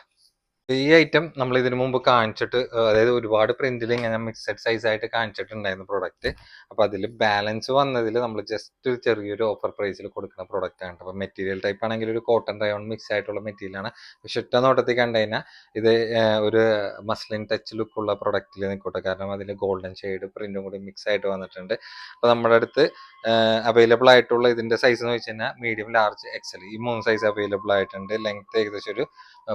ഈ ഐറ്റം നമ്മൾ ഇതിനു മുമ്പ് കാണിച്ചിട്ട് അതായത് ഒരുപാട് പ്രിന്റിൽ ഇങ്ങനെ മിക്സഡ് സൈസ് ആയിട്ട് കാണിച്ചിട്ടുണ്ടായിരുന്നു പ്രൊഡക്റ്റ് അപ്പോൾ അതിൽ ബാലൻസ് വന്നതിൽ നമ്മൾ ജസ്റ്റ് ഒരു ചെറിയൊരു ഓഫർ പ്രൈസിൽ കൊടുക്കുന്ന പ്രൊഡക്റ്റ് ആണ് അപ്പോൾ മെറ്റീരിയൽ ടൈപ്പ് ആണെങ്കിൽ ഒരു കോട്ടൺ റയോൺ മിക്സ് ആയിട്ടുള്ള മെറ്റീരിയൽ ആണ്. പക്ഷെ ഒറ്റ നോട്ടത്തിൽ കണ്ടു കഴിഞ്ഞാൽ ഇത് ഒരു മസ്ലിൻ ടച്ച് ലുക്ക് ഉള്ള പ്രൊഡക്റ്റിൽ നിൽക്കട്ടെ. കാരണം അതിൽ ഗോൾഡൻ ഷെയ്ഡ് പ്രിന്റും കൂടി മിക്സ് ആയിട്ട് വന്നിട്ടുണ്ട്. അപ്പോൾ നമ്മുടെ അടുത്ത് അവൈലബിൾ ആയിട്ടുള്ള ഇതിന്റെ സൈസ് എന്ന് വെച്ച് കഴിഞ്ഞാൽ മീഡിയം ലാർജ് എക്സൽ ഈ മൂന്ന് സൈസ് അവൈലബിൾ ആയിട്ടുണ്ട്. ലെങ്ത് ഏകദേശം ഒരു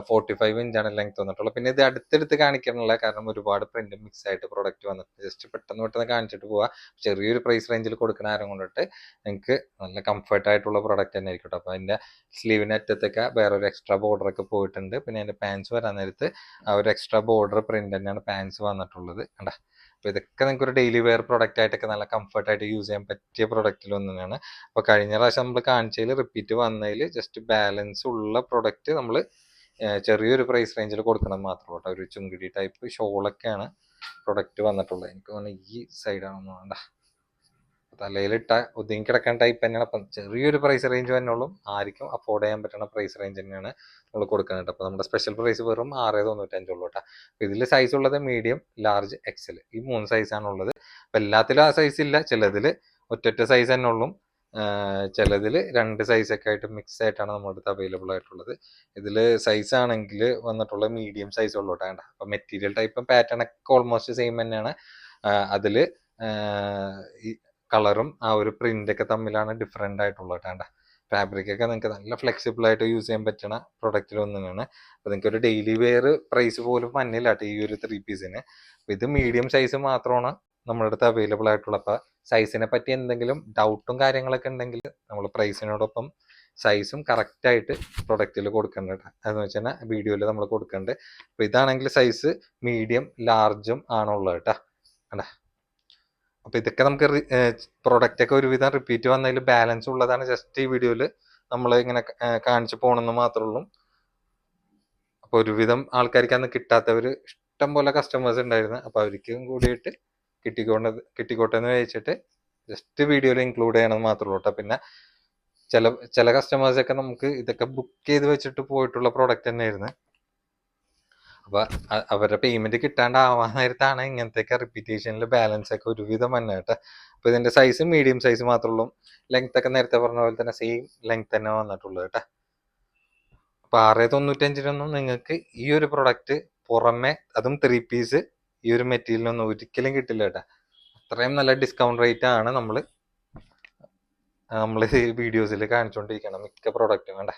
ഫോർട്ടി ഫൈവ് ഇഞ്ചാണ് ലെങ്ത് വന്നിട്ടുള്ളത്. പിന്നെ ഇത് അടുത്തെടുത്ത് കാണിക്കാനുള്ള കാരണം ഒരുപാട് പ്രിന്റ് മിക്സ് ആയിട്ട് പ്രൊഡക്റ്റ് വന്നിട്ട് ജസ്റ്റ് പെട്ടെന്ന് പെട്ടെന്ന് കാണിച്ചിട്ട് പോവാ. ചെറിയൊരു പ്രൈസ് റേഞ്ചിൽ കൊടുക്കുന്ന ആരും കൊണ്ടിട്ട് നിങ്ങൾക്ക് നല്ല കംഫർട്ട് ആയിട്ടുള്ള പ്രൊഡക്റ്റ് തന്നെ ആയിരിക്കും അപ്പോൾ അതിന്റെ സ്ലീവിന് അറ്റത്തൊക്കെ വേറൊരു എക്സ്ട്രാ ബോർഡർ ഒക്കെ പോയിട്ടുണ്ട്. പിന്നെ അതിന്റെ പാൻസ് വരാൻ നേരത്ത് ആ ഒരു എക്സ്ട്രാ ബോർഡർ പ്രിന്റ് തന്നെയാണ് പാൻസ് വന്നിട്ടുള്ളത്. കണ്ടാ? അപ്പൊ ഇതൊക്കെ നിങ്ങൾക്ക് ഒരു ഡെയിലി വെയർ പ്രൊഡക്റ്റ് ആയിട്ടൊക്കെ നല്ല കംഫർട്ടായിട്ട് യൂസ് ചെയ്യാൻ പറ്റിയ പ്രൊഡക്റ്റിൽ ഒന്നാണ് അപ്പോൾ കഴിഞ്ഞ പ്രാവശ്യം നമ്മൾ കാണിച്ചതിൽ റിപ്പീറ്റ് വന്നതിൽ ജസ്റ്റ് ബാലൻസ് ഉള്ള പ്രൊഡക്റ്റ് നമ്മൾ ചെറിയൊരു പ്രൈസ് റേഞ്ചിൽ കൊടുക്കണം മാത്രമേ കേട്ടോ. ഒരു ചുങ്കിടി ടൈപ്പ് ഷോളൊക്കെയാണ് പ്രൊഡക്റ്റ് വന്നിട്ടുള്ളത്. എനിക്ക് തോന്നുന്നു ഈ സൈഡാണെന്ന് വേണ്ട തലയിലിട്ട ഒതുങ്ങി കിടക്കാൻ ടൈപ്പ് തന്നെയാണ്. അപ്പം ചെറിയൊരു പ്രൈസ് റേഞ്ച് തന്നെ ഉള്ളൂ ആർക്കും അഫോർഡ് ചെയ്യാൻ പറ്റുന്ന പ്രൈസ് റേഞ്ച് തന്നെയാണ് നമ്മൾ കൊടുക്കുന്നത് അപ്പോൾ നമ്മുടെ സ്പെഷ്യൽ പ്രൈസ് വെറും ആറ് തൊണ്ണൂറ്റഞ്ചുള്ളൂ കേട്ടോ അപ്പോൾ ഇതിൽ സൈസ് ഉള്ളത് മീഡിയം ലാർജ് എക്സൽ ഈ മൂന്ന് സൈസാണ് ഉള്ളത് അപ്പോൾ എല്ലാത്തിലും ആ സൈസ് ഇല്ല. ചിലതിൽ ഒറ്റൊറ്റ സൈസ് തന്നെ ഉള്ളൂ. ചിലതിൽ രണ്ട് സൈസൊക്കെ ആയിട്ട് മിക്സ് ആയിട്ടാണ് നമ്മുടെ അടുത്ത് അവൈലബിൾ ആയിട്ടുള്ളത്. ഇതിൽ സൈസ് ആണെങ്കിൽ വന്നിട്ടുള്ള മീഡിയം സൈസ് ഉള്ളൂ കേട്ടോ അപ്പം മെറ്റീരിയൽ ടൈപ്പും പാറ്റേൺ ഒക്കെ ഓൾമോസ്റ്റ് സെയിം തന്നെയാണ്. അതിൽ കളറും ആ ഒരു പ്രിന്റ് ഒക്കെ തമ്മിലാണ് ഡിഫറെന്റ് ആയിട്ടുള്ളത് കേട്ടോ ഫാബ്രിക് ഒക്കെ നിങ്ങൾക്ക് നല്ല ഫ്ലെക്സിബിൾ ആയിട്ട് യൂസ് ചെയ്യാൻ പറ്റുന്ന പ്രൊഡക്റ്റിൽ ഒന്നാണ് അപ്പോൾ നിങ്ങൾക്ക് ഒരു ഡെയിലി വെയർ പ്രൈസ് പോലും മഞ്ഞില്ല ഈ ഒരു ത്രീ പീസിന് അപ്പൊ ഇത് മീഡിയം സൈസ് മാത്രമാണ് നമ്മുടെ അടുത്ത് അവൈലബിൾ ആയിട്ടുള്ള അപ്പോൾ സൈസിനെ പറ്റി എന്തെങ്കിലും ഡൗട്ടും കാര്യങ്ങളൊക്കെ ഉണ്ടെങ്കിൽ നമ്മൾ പ്രൈസിനോടൊപ്പം സൈസും കറക്റ്റ് ആയിട്ട് പ്രൊഡക്റ്റിൽ കൊടുക്കേണ്ടത് അതെന്ന് വെച്ചാൽ വീഡിയോയിൽ നമ്മൾ കൊടുക്കേണ്ടത് അപ്പോൾ ഇതാണെങ്കിൽ സൈസ് മീഡിയം ലാർജും ആണുള്ളത് കേട്ടോ അല്ല അപ്പോൾ ഇതൊക്കെ നമുക്ക് പ്രൊഡക്റ്റ് ഒക്കെ ഒരുവിധം റിപ്പീറ്റ് വന്നതിൽ ബാലൻസ് ഉള്ളതാണ് ജസ്റ്റ് ഈ വീഡിയോയിൽ നമ്മൾ ഇങ്ങനെ കാണിച്ചു പോകണമെന്ന് മാത്രമേ ഉള്ളൂ. അപ്പോൾ ഒരുവിധം ആൾക്കാർക്ക് അന്ന് കിട്ടാത്തവർ ഇഷ്ടം പോലെ കസ്റ്റമേഴ്സ് ഉണ്ടായിരുന്നു. അപ്പോൾ അവർക്കും കൂടിയിട്ട് കിട്ടിക്കൊണ്ട് കിട്ടിക്കോട്ടെ എന്ന് വെച്ചിട്ട് ജസ്റ്റ് വീഡിയോയിൽ ഇൻക്ലൂഡ് ചെയ്യണമെന്ന് മാത്രമേ കേട്ടോ പിന്നെ ചില ചില കസ്റ്റമേഴ്സ് ഒക്കെ നമുക്ക് ഇതൊക്കെ ബുക്ക് ചെയ്ത് വെച്ചിട്ട് പോയിട്ടുള്ള പ്രോഡക്റ്റ് തന്നെയായിരുന്നു. അപ്പൊ അവരുടെ പേയ്മെന്റ് കിട്ടാണ്ടാവാൻ നേരത്താണ് ഇങ്ങനത്തെയൊക്കെ റിപ്പീറ്റേഷനിൽ ബാലൻസ് ഒക്കെ ഒരുവിധം തന്നെ കേട്ടോ അപ്പോൾ ഇതിന്റെ സൈസ് മീഡിയം സൈസ് മാത്രമേ ഉള്ളൂ. ലെങ്ത് ഒക്കെ നേരത്തെ പറഞ്ഞ പോലെ തന്നെ സെയിം ലെങ്ത് തന്നെ വന്നിട്ടുള്ളൂ കേട്ടോ അപ്പോൾ ആറ് തൊണ്ണൂറ്റഞ്ചിനൊന്നും നിങ്ങൾക്ക് ഈ ഒരു പ്രൊഡക്റ്റ് പുറമെ അതും ത്രീ പീസ് ഈ ഒരു മെറ്റീരിയലൊന്നും ഒരിക്കലും കിട്ടില്ല കേട്ടോ. അത്രയും നല്ല ഡിസ്കൗണ്ട് റേറ്റ് ആണ് നമ്മൾ നമ്മൾ വീഡിയോസിൽ കാണിച്ചുകൊണ്ടിരിക്കണം മിക്ക പ്രോഡക്റ്റും വേണ്ട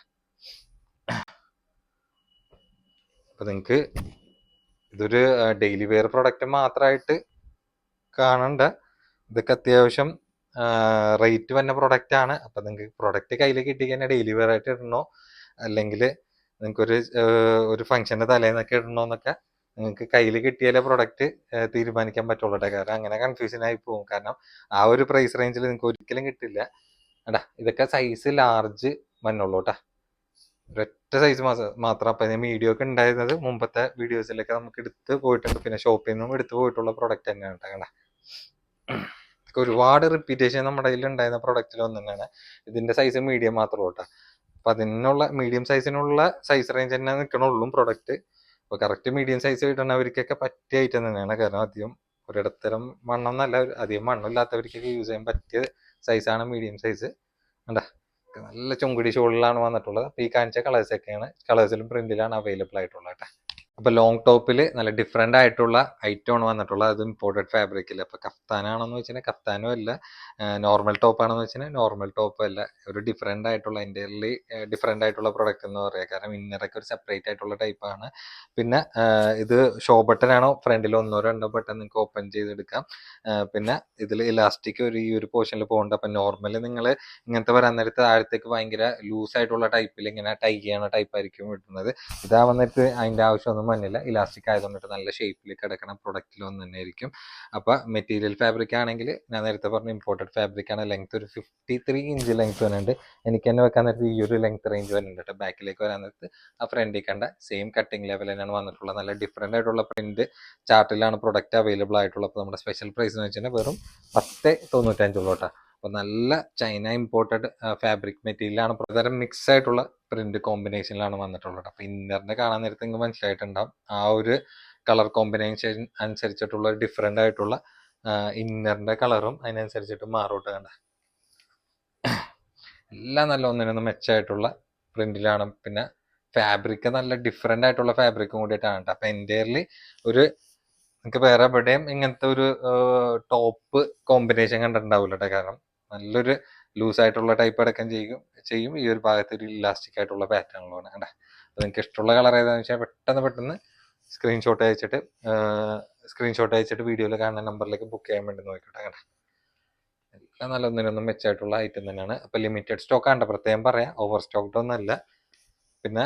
അപ്പം നിങ്ങൾക്ക് ഇതൊരു ഡെയിലി വെയർ പ്രൊഡക്റ്റ് മാത്രമായിട്ട് കാണണ്ട. ഇതൊക്കെ അത്യാവശ്യം റേറ്റ് വന്ന പ്രൊഡക്റ്റ് ആണ്. അപ്പം നിങ്ങൾക്ക് പ്രൊഡക്റ്റ് കയ്യിൽ കിട്ടിക്കഴിഞ്ഞാൽ ഡെയിലി വെയർ ആയിട്ട് ഇടണോ? അല്ലെങ്കിൽ നിങ്ങൾക്കൊരു ഒരു ഫംഗ്ഷന്റെ തലേന്നൊക്കെ ഇടണോന്നൊക്കെ നിങ്ങൾക്ക് കയ്യിൽ കിട്ടിയാലേ പ്രൊഡക്റ്റ് തീരുമാനിക്കാൻ പറ്റുള്ളൂ കാരണം അങ്ങനെ കൺഫ്യൂഷൻ ആയി പോകും കാരണം ആ ഒരു പ്രൈസ് റേഞ്ചിൽ നിങ്ങൾക്ക് ഒരിക്കലും കിട്ടില്ല. എടാ ഇതൊക്കെ സൈസ് ലാർജ് വന്നുള്ളൂ കേട്ടാ ഒരൊറ്റ സൈസ് മാത്രം. അപ്പൊ മീഡിയോ ഒക്കെ ഉണ്ടായിരുന്നത് മുമ്പത്തെ വീഡിയോസിലൊക്കെ നമുക്ക് എടുത്ത് പോയിട്ടുണ്ട്. പിന്നെ ഷോപ്പിൽ നിന്നും എടുത്ത് പോയിട്ടുള്ള പ്രൊഡക്റ്റ് തന്നെയാണ് കേട്ടോ ഒരുപാട് റിപ്പീറ്റേഷൻ നമ്മുടെ കയ്യിൽ ഉണ്ടായിരുന്ന പ്രൊഡക്റ്റിൽ ഒന്ന് തന്നെയാണ് ഇതിന്റെ സൈസ് മീഡിയം മാത്രമേ കേട്ടോ അപ്പൊ അതിനുള്ള മീഡിയം സൈസിനുള്ള സൈസ് റേഞ്ച് തന്നെ നിൽക്കണുള്ളൂ പ്രൊഡക്റ്റ് അപ്പൊ കറക്റ്റ് മീഡിയം സൈസ് അവർക്കൊക്കെ പറ്റിയ ഐറ്റം തന്നെയാണ്. കാരണം അധികം ഒരിടത്തരം മണ്ണം എന്നല്ല അധികം മണ്ണില്ലാത്തവർക്കൊക്കെ യൂസ് ചെയ്യാൻ പറ്റിയ സൈസാണ് മീഡിയം സൈസ് കണ്ടാ? നല്ല ചുങ്കുടി ഷോളിലാണ് വന്നിട്ടുള്ളത്. അപ്പൊ ഈ കാണിച്ച കളേഴ്സ് ഒക്കെയാണ്. കളേഴ്സിലും പ്രിന്റിലാണ് അവൈലബിൾ ആയിട്ടുള്ളത് കേട്ടോ. അപ്പൊ ലോങ് ടോപ്പിൽ നല്ല ഡിഫറെന്റ് ആയിട്ടുള്ള ഐറ്റം ആണ് വന്നിട്ടുള്ളത്. അത് ഇമ്പോർട്ടഡ് ഫാബ്രിക്കിൽ അപ്പൊ കഫ്താനാണെന്ന് വെച്ചാൽ കഫ്താനും അല്ല. നോർമൽ ടോപ്പ് ആണെന്ന് വെച്ചാൽ നോർമൽ ടോപ്പ് അല്ല. ഒരു ഡിഫറെന്റ് ആയിട്ടുള്ള എന്റയർലി ഡിഫറെന്റ് ആയിട്ടുള്ള പ്രൊഡക്റ്റ് എന്ന് പറയുക കാരണം ഇന്നറൊക്കെ ഒരു സെപ്പറേറ്റ് ആയിട്ടുള്ള ടൈപ്പാണ് പിന്നെ ഇത് ഷോ ബട്ടൺ ആണോ? ഫ്രണ്ടിൽ ഒന്നോ രണ്ടോ ബട്ടൺ നിങ്ങൾക്ക് ഓപ്പൺ ചെയ്തെടുക്കാം. പിന്നെ ഇതിൽ ഇലാസ്റ്റിക് ഒരു ഈ ഒരു പോർഷനിൽ പോകുന്നുണ്ട് അപ്പം നോർമലി നിങ്ങൾ ഇങ്ങനത്തെ വരാൻ നേരത്ത് താഴത്തേക്ക് ഭയങ്കര ലൂസ് ആയിട്ടുള്ള ടൈപ്പിൽ ഇങ്ങനെ ടൈ ചെയ്യണ ടൈപ്പ് ആയിരിക്കും കിട്ടുന്നത് ഇതാ വന്നിട്ട് അതിന്റെ ആവശ്യമൊന്നും വന്നില്ല. ഇലാസ്റ്റിക് ആയതുകൊണ്ടിട്ട് നല്ല ഷേപ്പിൽ കിടക്കണ പ്രൊഡക്റ്റിൽ ഒന്ന് തന്നെ ആയിരിക്കും. അപ്പോൾ മെറ്റീരിയൽ ഫാബ്രിക് ആണെങ്കിൽ ഞാൻ നേരത്തെ പറഞ്ഞ ഇമ്പോർട്ടഡ് ഫാബ്രിക് ആണ് ലെങ്ത് ഒരു ഫിഫ്റ്റി ത്രീ ഇഞ്ച് ലെങ്ത് വരുന്നുണ്ട് എനിക്ക് തന്നെ വെക്കാൻ നേരത്ത് ഈ ഒരു ലെങ്ത് റേഞ്ച് വരുന്നുണ്ട് കേട്ടോ ബാക്കിലേക്ക് വരാൻ നേരത്ത് ആ ഫ്രണ്ടിൽ കണ്ട സെയിം കട്ടിങ് ലെവൽ തന്നെയാണ് വന്നിട്ടുള്ളത്. നല്ല ഡിഫറെന്റ് ആയിട്ടുള്ള പ്രിന്റ് ചാർട്ടിലാണ് പ്രൊഡക്റ്റ് അവൈലബിൾ ആയിട്ടുള്ളത്. അപ്പോൾ നമ്മുടെ സ്പെഷ്യൽ പ്രൈസ് എന്ന് വെച്ചാൽ വെറും പത്ത് തൊണ്ണൂറ്റഞ്ചുള്ളൂ കേട്ടോ അപ്പോൾ നല്ല ചൈന ഇമ്പോർട്ടഡ് ഫാബ്രിക് മെറ്റീരിയലാണ് പ്രധാനം മിക്സ് ആയിട്ടുള്ള പ്രിന്റ് കോമ്പിനേഷനിലാണ് വന്നിട്ടുള്ളത് അപ്പോൾ ഇന്നറിനെ കാണാൻ നേരത്തെ നിങ്ങൾക്ക് മനസ്സിലായിട്ടുണ്ടാവും. ആ ഒരു കളർ കോമ്പിനേഷൻ അനുസരിച്ചിട്ടുള്ള ഡിഫറെന്റ് ആയിട്ടുള്ള ഇന്നറിന്റെ കളറും അതിനനുസരിച്ചിട്ട് മാറോട്ട് കണ്ട. എല്ലാം നല്ല ഒന്നിനൊന്ന് മെച്ചമായിട്ടുള്ള പ്രിന്റിലാണ് പിന്നെ ഫാബ്രിക് നല്ല ഡിഫറെന്റ് ആയിട്ടുള്ള ഫാബ്രിക്കും കൂടിയിട്ടാണ് കേട്ടോ അപ്പൊ എന്റെയർലി ഒരു നിങ്ങൾക്ക് വേറെ എവിടെയും ഇങ്ങനത്തെ ഒരു ടോപ്പ് കോമ്പിനേഷൻ കണ്ടിട്ടുണ്ടാവില്ല കേട്ടോ കാരണം നല്ലൊരു ലൂസ് ആയിട്ടുള്ള ടൈപ്പ് അടക്കം ചെയ്യും ചെയ്യും. ഈ ഒരു ഭാഗത്ത് ഒരു ഇലാസ്റ്റിക് ആയിട്ടുള്ള പാറ്റേണിലാണ് കേട്ടോ അപ്പൊ നിങ്ങൾക്ക് ഇഷ്ടമുള്ള കളർ ഏതാണെന്ന് വെച്ചാൽ പെട്ടെന്ന് പെട്ടെന്ന് സ്ക്രീൻഷോട്ട് അയച്ചിട്ട് സ്ക്രീൻഷോട്ട് അയച്ചിട്ട് വീഡിയോയിൽ കാണുന്ന നമ്പറിലേക്ക് ബുക്ക് ചെയ്യാൻ വേണ്ടി നോക്കിക്കോട്ടെ അങ്ങനെ. എല്ലാം നല്ല ഒന്നിനൊന്നും മെച്ചമായിട്ടുള്ള ഐറ്റം തന്നെയാണ്. അപ്പോൾ ലിമിറ്റഡ് സ്റ്റോക്ക് ആണ് പ്രത്യേകം പറയാം. ഓവർ സ്റ്റോക്ക്ഡ് ഒന്നുമല്ല പിന്നെ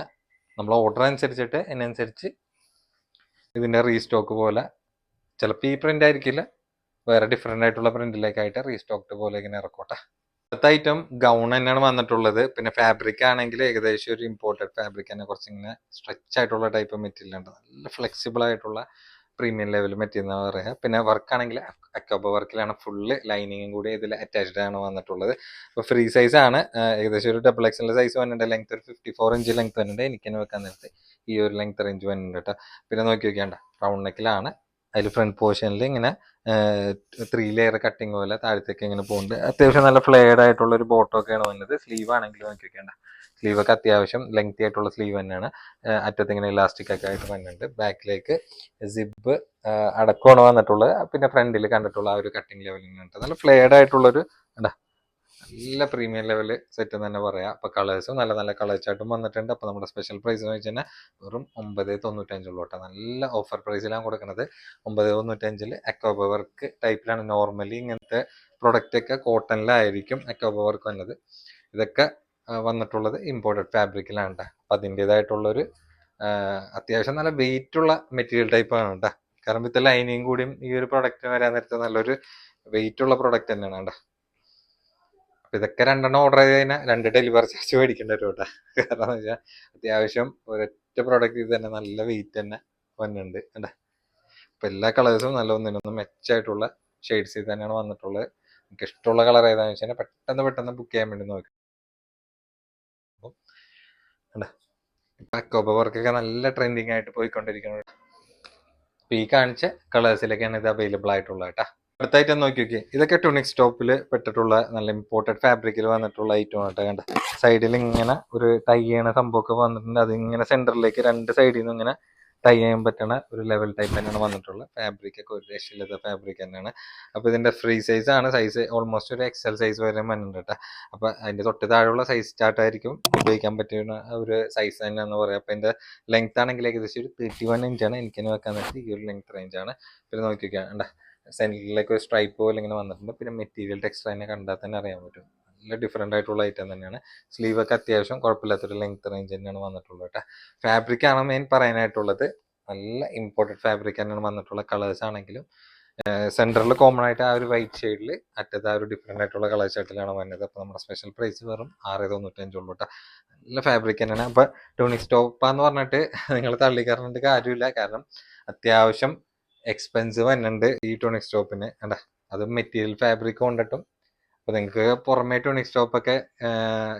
നമ്മൾ ഓർഡർ അനുസരിച്ചിട്ട് അതിനനുസരിച്ച് ഇതിന്റെ റീസ്റ്റോക്ക് പോലെ ചിലപ്പോൾ ഈ പ്രിന്റ് ആയിരിക്കില്ല. വേറെ ഡിഫറെന്റ് ആയിട്ടുള്ള പ്രിന്റിലേക്കായിട്ട് റീസ്റ്റോക്ഡ് പോലെ ഇങ്ങനെ ഇറക്കോട്ടെ. അടുത്ത ഐറ്റം ഗൗൺ തന്നെയാണ് വന്നിട്ടുള്ളത്. പിന്നെ ഫാബ്രിക് ആണെങ്കിൽ ഏകദേശം ഒരു ഇമ്പോർട്ടഡ് ഫാബ്രിക് തന്നെ കുറച്ച് ഇങ്ങനെ സ്ട്രെച്ച് ആയിട്ടുള്ള ടൈപ്പ് മെറ്റീരിയൽ ഉണ്ട് നല്ല ഫ്ലെക്സിബിൾ ആയിട്ടുള്ള പ്രീമിയം ലെവൽ മെറ്റീരിയൽ പറയാ. പിന്നെ വർക്ക് ആണെങ്കിൽ അക്കോബ വർക്കിലാണ് ഫുള്ള് ലൈനിങ്ങും കൂടി ഇതിൽ അറ്റാച്ച്ഡ് ആണ് വന്നിട്ടുള്ളത്. അപ്പോൾ ഫ്രീ സൈസ് ആണ്. ഏകദേശം ഒരു ഡബിൾ എക്സലിന്റെ സൈസ് വന്നിട്ടുണ്ട്. ലെങ്ത് ഒരു ഫിഫ്റ്റി ഫോർ ഇഞ്ച് ലെങ്ത് വന്നിട്ട് എനിക്ക് തന്നെ വെക്കാൻ നേരത്തെ ഈ ഒരു ലെങ്ത് റേഞ്ച് വന്നിട്ട് കേട്ടോ പിന്നെ നോക്കി നോക്കിയാണ്ട റൗണ്ട് നെക്കിലാണ് അതിൽ ഫ്രണ്ട് പോർഷനിൽ ഇങ്ങനെ ത്രീ ലെയർ കട്ടിങ് പോലെ താഴത്തേക്ക് ഇങ്ങനെ പോകുന്നുണ്ട് അത്യാവശ്യം നല്ല ഫ്ലെയർഡ് ആയിട്ടുള്ള ഒരു ബോട്ടം ഒക്കെയാണ് വന്നത്. സ്ലീവ് ആണെങ്കിലും നോക്കി വെക്കേണ്ട സ്ലീവ് ഒക്കെ അത്യാവശ്യം ലെങ്തി ആയിട്ടുള്ള സ്ലീവ് തന്നെയാണ്. അറ്റത്തിങ്ങനെ ഇലാസ്റ്റിക് ഒക്കെ ആയിട്ട് വന്നിട്ടുണ്ട്. ബാക്കിലേക്ക് സിബ് അടക്കമാണ് വന്നിട്ടുള്ളത്. പിന്നെ ഫ്രണ്ടിൽ കണ്ടിട്ടുള്ള ആ ഒരു കട്ടിങ് ലെവലിൽ നല്ല ഫ്ലെയർഡ് ആയിട്ടുള്ളൊരു എന്താ നല്ല പ്രീമിയം ലെവൽ സെറ്റ് തന്നെ പറയാം. അപ്പൊ കളേഴ്സും നല്ല നല്ല കളേഴ്സ് ആയിട്ടും വന്നിട്ടുണ്ട്. അപ്പൊ നമ്മുടെ സ്പെഷ്യൽ പ്രൈസ് എന്ന് വെച്ച് കഴിഞ്ഞാൽ വെറും ഒമ്പത് തൊണ്ണൂറ്റഞ്ചുള്ളൂ കേട്ടോ. നല്ല ഓഫർ പ്രൈസിലാണ് കൊടുക്കുന്നത്. ഒമ്പത് തൊണ്ണൂറ്റഞ്ചിൽ അക്കോബ വർക്ക് ടൈപ്പിലാണ് നോർമലി ഇങ്ങനത്തെ പ്രൊഡക്റ്റ് ഒക്കെ കോട്ടണിലായിരിക്കും അക്കോബ വർക്ക് വന്നത്. ഇതൊക്കെ വന്നിട്ടുള്ളത് ഇമ്പോർട്ടഡ് ഫാബ്രിക്കിലാണ് കേട്ടോ. അപ്പൊ അതിന്റെതായിട്ടുള്ളൊരു അത്യാവശ്യം നല്ല വെയിറ്റ് ഉള്ള മെറ്റീരിയൽ ടൈപ്പ് ആണ് കേട്ടോ. കാരണം വിത്ത് ലൈനിങ് കൂടിയും ഈ ഒരു പ്രൊഡക്റ്റ് വരാൻ നേരത്തെ നല്ലൊരു വെയിറ്റ് ഉള്ള പ്രൊഡക്റ്റ് തന്നെയാണ് കേട്ടോ. അപ്പൊ ഇതൊക്കെ രണ്ടെണ്ണം ഓർഡർ ചെയ്ത് കഴിഞ്ഞാൽ രണ്ട് ഡെലിവറി ചാർജ് മേടിക്കേണ്ടി വരും കേട്ടോ. കാരണം എന്ന് വെച്ചാൽ അത്യാവശ്യം ഒരൊറ്റ പ്രോഡക്റ്റ് തന്നെ നല്ല വെയിറ്റ് തന്നെ വന്നിട്ടുണ്ട് കേട്ടോ. അപ്പൊ എല്ലാ കളേഴ്സും നല്ല ഒന്നിനൊന്നും ഷെയ്ഡ്സ് ഇത് തന്നെയാണ് വന്നിട്ടുള്ളത്. നമുക്ക് ഇഷ്ടമുള്ള കളർ ഏതാണെന്ന് വെച്ചാൽ പെട്ടെന്ന് പെട്ടെന്ന് ബുക്ക് ചെയ്യാൻ വേണ്ടി നോക്കി. അക്കോബ വർക്കൊക്കെ നല്ല ട്രെൻഡിങ് ആയിട്ട് പോയിക്കൊണ്ടിരിക്കുന്നത് അപ്പൊ ഈ കാണിച്ച കളേഴ്സിലൊക്കെയാണ് ഇത് അവൈലബിൾ ആയിട്ടുള്ളത് കേട്ടോ. അടുത്തായിട്ട് നോക്കി നോക്കി ഇതൊക്കെ ടൂണിക് സ്റ്റോപ്പിൽ പെട്ടിട്ടുള്ള നല്ല ഇമ്പോർട്ടഡ് ഫാബ്രിക്കിൽ വന്നിട്ടുള്ള ഐറ്റം ആട്ടോ കണ്ട സൈഡിൽ ഇങ്ങനെ ഒരു ടൈ ചെയ്യണ സംഭവമൊക്കെ വന്നിട്ടുണ്ട്. അത് ഇങ്ങനെ സെന്ററിലേക്ക് രണ്ട് സൈഡിൽ നിന്ന് ഇങ്ങനെ ടൈ ചെയ്യാൻ പറ്റണ ഒരു ലെവൽ ടൈപ്പ് തന്നെയാണ് വന്നിട്ടുള്ളത്. ഫാബ്രിക് ഒക്കെ ഒരു രക്ഷയില്ലാത്ത ഫാബ്രിക് തന്നെയാണ്. അപ്പൊ ഇതിന്റെ ഫ്രീ സൈസ് ആണ്. സൈസ് ഓൾമോസ്റ്റ് ഒരു എക്സൽ സൈസ് വരെ വന്നിട്ടുണ്ട് കേട്ടോ. അപ്പൊ അതിന്റെ തൊട്ട് താഴെയുള്ള സൈസ് സ്റ്റാർട്ട് ആയിരിക്കും ഉപയോഗിക്കാൻ പറ്റുന്ന ഒരു സൈസ് തന്നെയാണെന്ന് പറയാം. അപ്പൊ ഇതിന്റെ ലെങ്ത് ആണെങ്കിൽ ഏകദേശം ഒരു തേർട്ടി വൺ ഇഞ്ചാണ് എനിക്ക് തന്നെ വെക്കാൻ നേരത്തെ ഈ ഒരു ലെങ്ത് റേഞ്ച് ആണ്. പിന്നെ നോക്കി നോക്കിയാൽ സെന്ററിലേക്ക് ഒരു സ്ട്രൈപ്പ് പോലെ ഇങ്ങനെ വന്നിട്ടുണ്ട്. പിന്നെ മെറ്റീരിയൽ ടെക്സ്റ്റർ തന്നെ കണ്ടാൽ തന്നെ അറിയാൻ പറ്റും. നല്ല ഡിഫറെന്റ് ആയിട്ടുള്ള ഐറ്റം തന്നെയാണ്. സ്ലീവ് ഒക്കെ അത്യാവശ്യം കുഴപ്പമില്ലാത്തൊരു ലെങ്ത് റേഞ്ച് തന്നെയാണ് വന്നിട്ടുള്ളത് കേട്ടോ. ഫാബ്രിക് ആണ് മെയിൻ പറയാനായിട്ടുള്ളത്. നല്ല ഇമ്പോർട്ടഡ് ഫാബ്രിക് തന്നെയാണ് വന്നിട്ടുള്ള കളേഴ്സ് ആണെങ്കിലും സെന്ററിൽ കോമൺ ആയിട്ട് ആ ഒരു വൈറ്റ് ഷെയ്ഡിൽ അറ്റത്ത് ആ ഒരു ഡിഫറെന്റ് ആയിട്ടുള്ള കളർ ഷർട്ടിലാണ് വന്നത്. അപ്പോൾ നമ്മുടെ സ്പെഷ്യൽ പ്രൈസ് വെറും ആറ് തൊണ്ണൂറ്റഞ്ചുള്ളൂ കേട്ടോ. നല്ല ഫാബ്രിക് തന്നെയാണ്. അപ്പോൾ ടൂണിക് സ്റ്റോപ്പാന്ന് പറഞ്ഞിട്ട് നിങ്ങൾ തള്ളിക്കറിഞ്ഞിട്ട് കാര്യമില്ല. കാരണം അത്യാവശ്യം എക്സ്പെൻസീവ് തന്നെയുണ്ട് ഈ ടോണിക് സ്റ്റോപ്പിന് അല്ല അത് മെറ്റീരിയൽ ഫാബ്രിക് കൊണ്ടിട്ടും. അപ്പോൾ നിങ്ങൾക്ക് പുറമേ ടോണിക് സ്റ്റോപ്പ് ഒക്കെ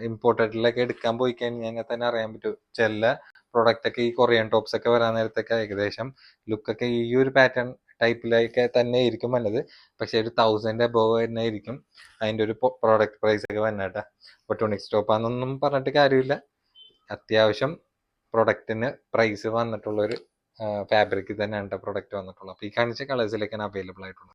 ഇമ്പോർട്ടഡിലൊക്കെ എടുക്കാൻ പോയി കഴിഞ്ഞാൽ തന്നെ അറിയാൻ പറ്റും. ചില പ്രൊഡക്റ്റ് ഒക്കെ ഈ കൊറിയൻ ടോപ്സ് ഒക്കെ വരാൻ നേരത്തൊക്കെ ഏകദേശം ലുക്കൊക്കെ ഈ ഒരു പാറ്റേൺ ടൈപ്പിലൊക്കെ തന്നെ ആയിരിക്കും വന്നത് പക്ഷേ ഒരു തൗസൻഡ് അബോവ് തന്നെ ആയിരിക്കും അതിന്റെ ഒരു പ്രോഡക്റ്റ് പ്രൈസ് ഒക്കെ വന്നിട്ട് അപ്പൊ ടോണിക് സ്റ്റോപ്പാന്നൊന്നും പറഞ്ഞിട്ട് കാര്യമില്ല. അത്യാവശ്യം പ്രൊഡക്റ്റിന് പ്രൈസ് വന്നിട്ടുള്ള ഒരു ഫാബ്രിക് തന്നെയാണ് പ്രൊഡക്റ്റ് വന്നിട്ടുള്ളത്. അപ്പോൾ ഈ കാണിച്ച കളേഴ്സിലേക്കാണ് അവൈലബിൾ ആയിട്ടുള്ളത്.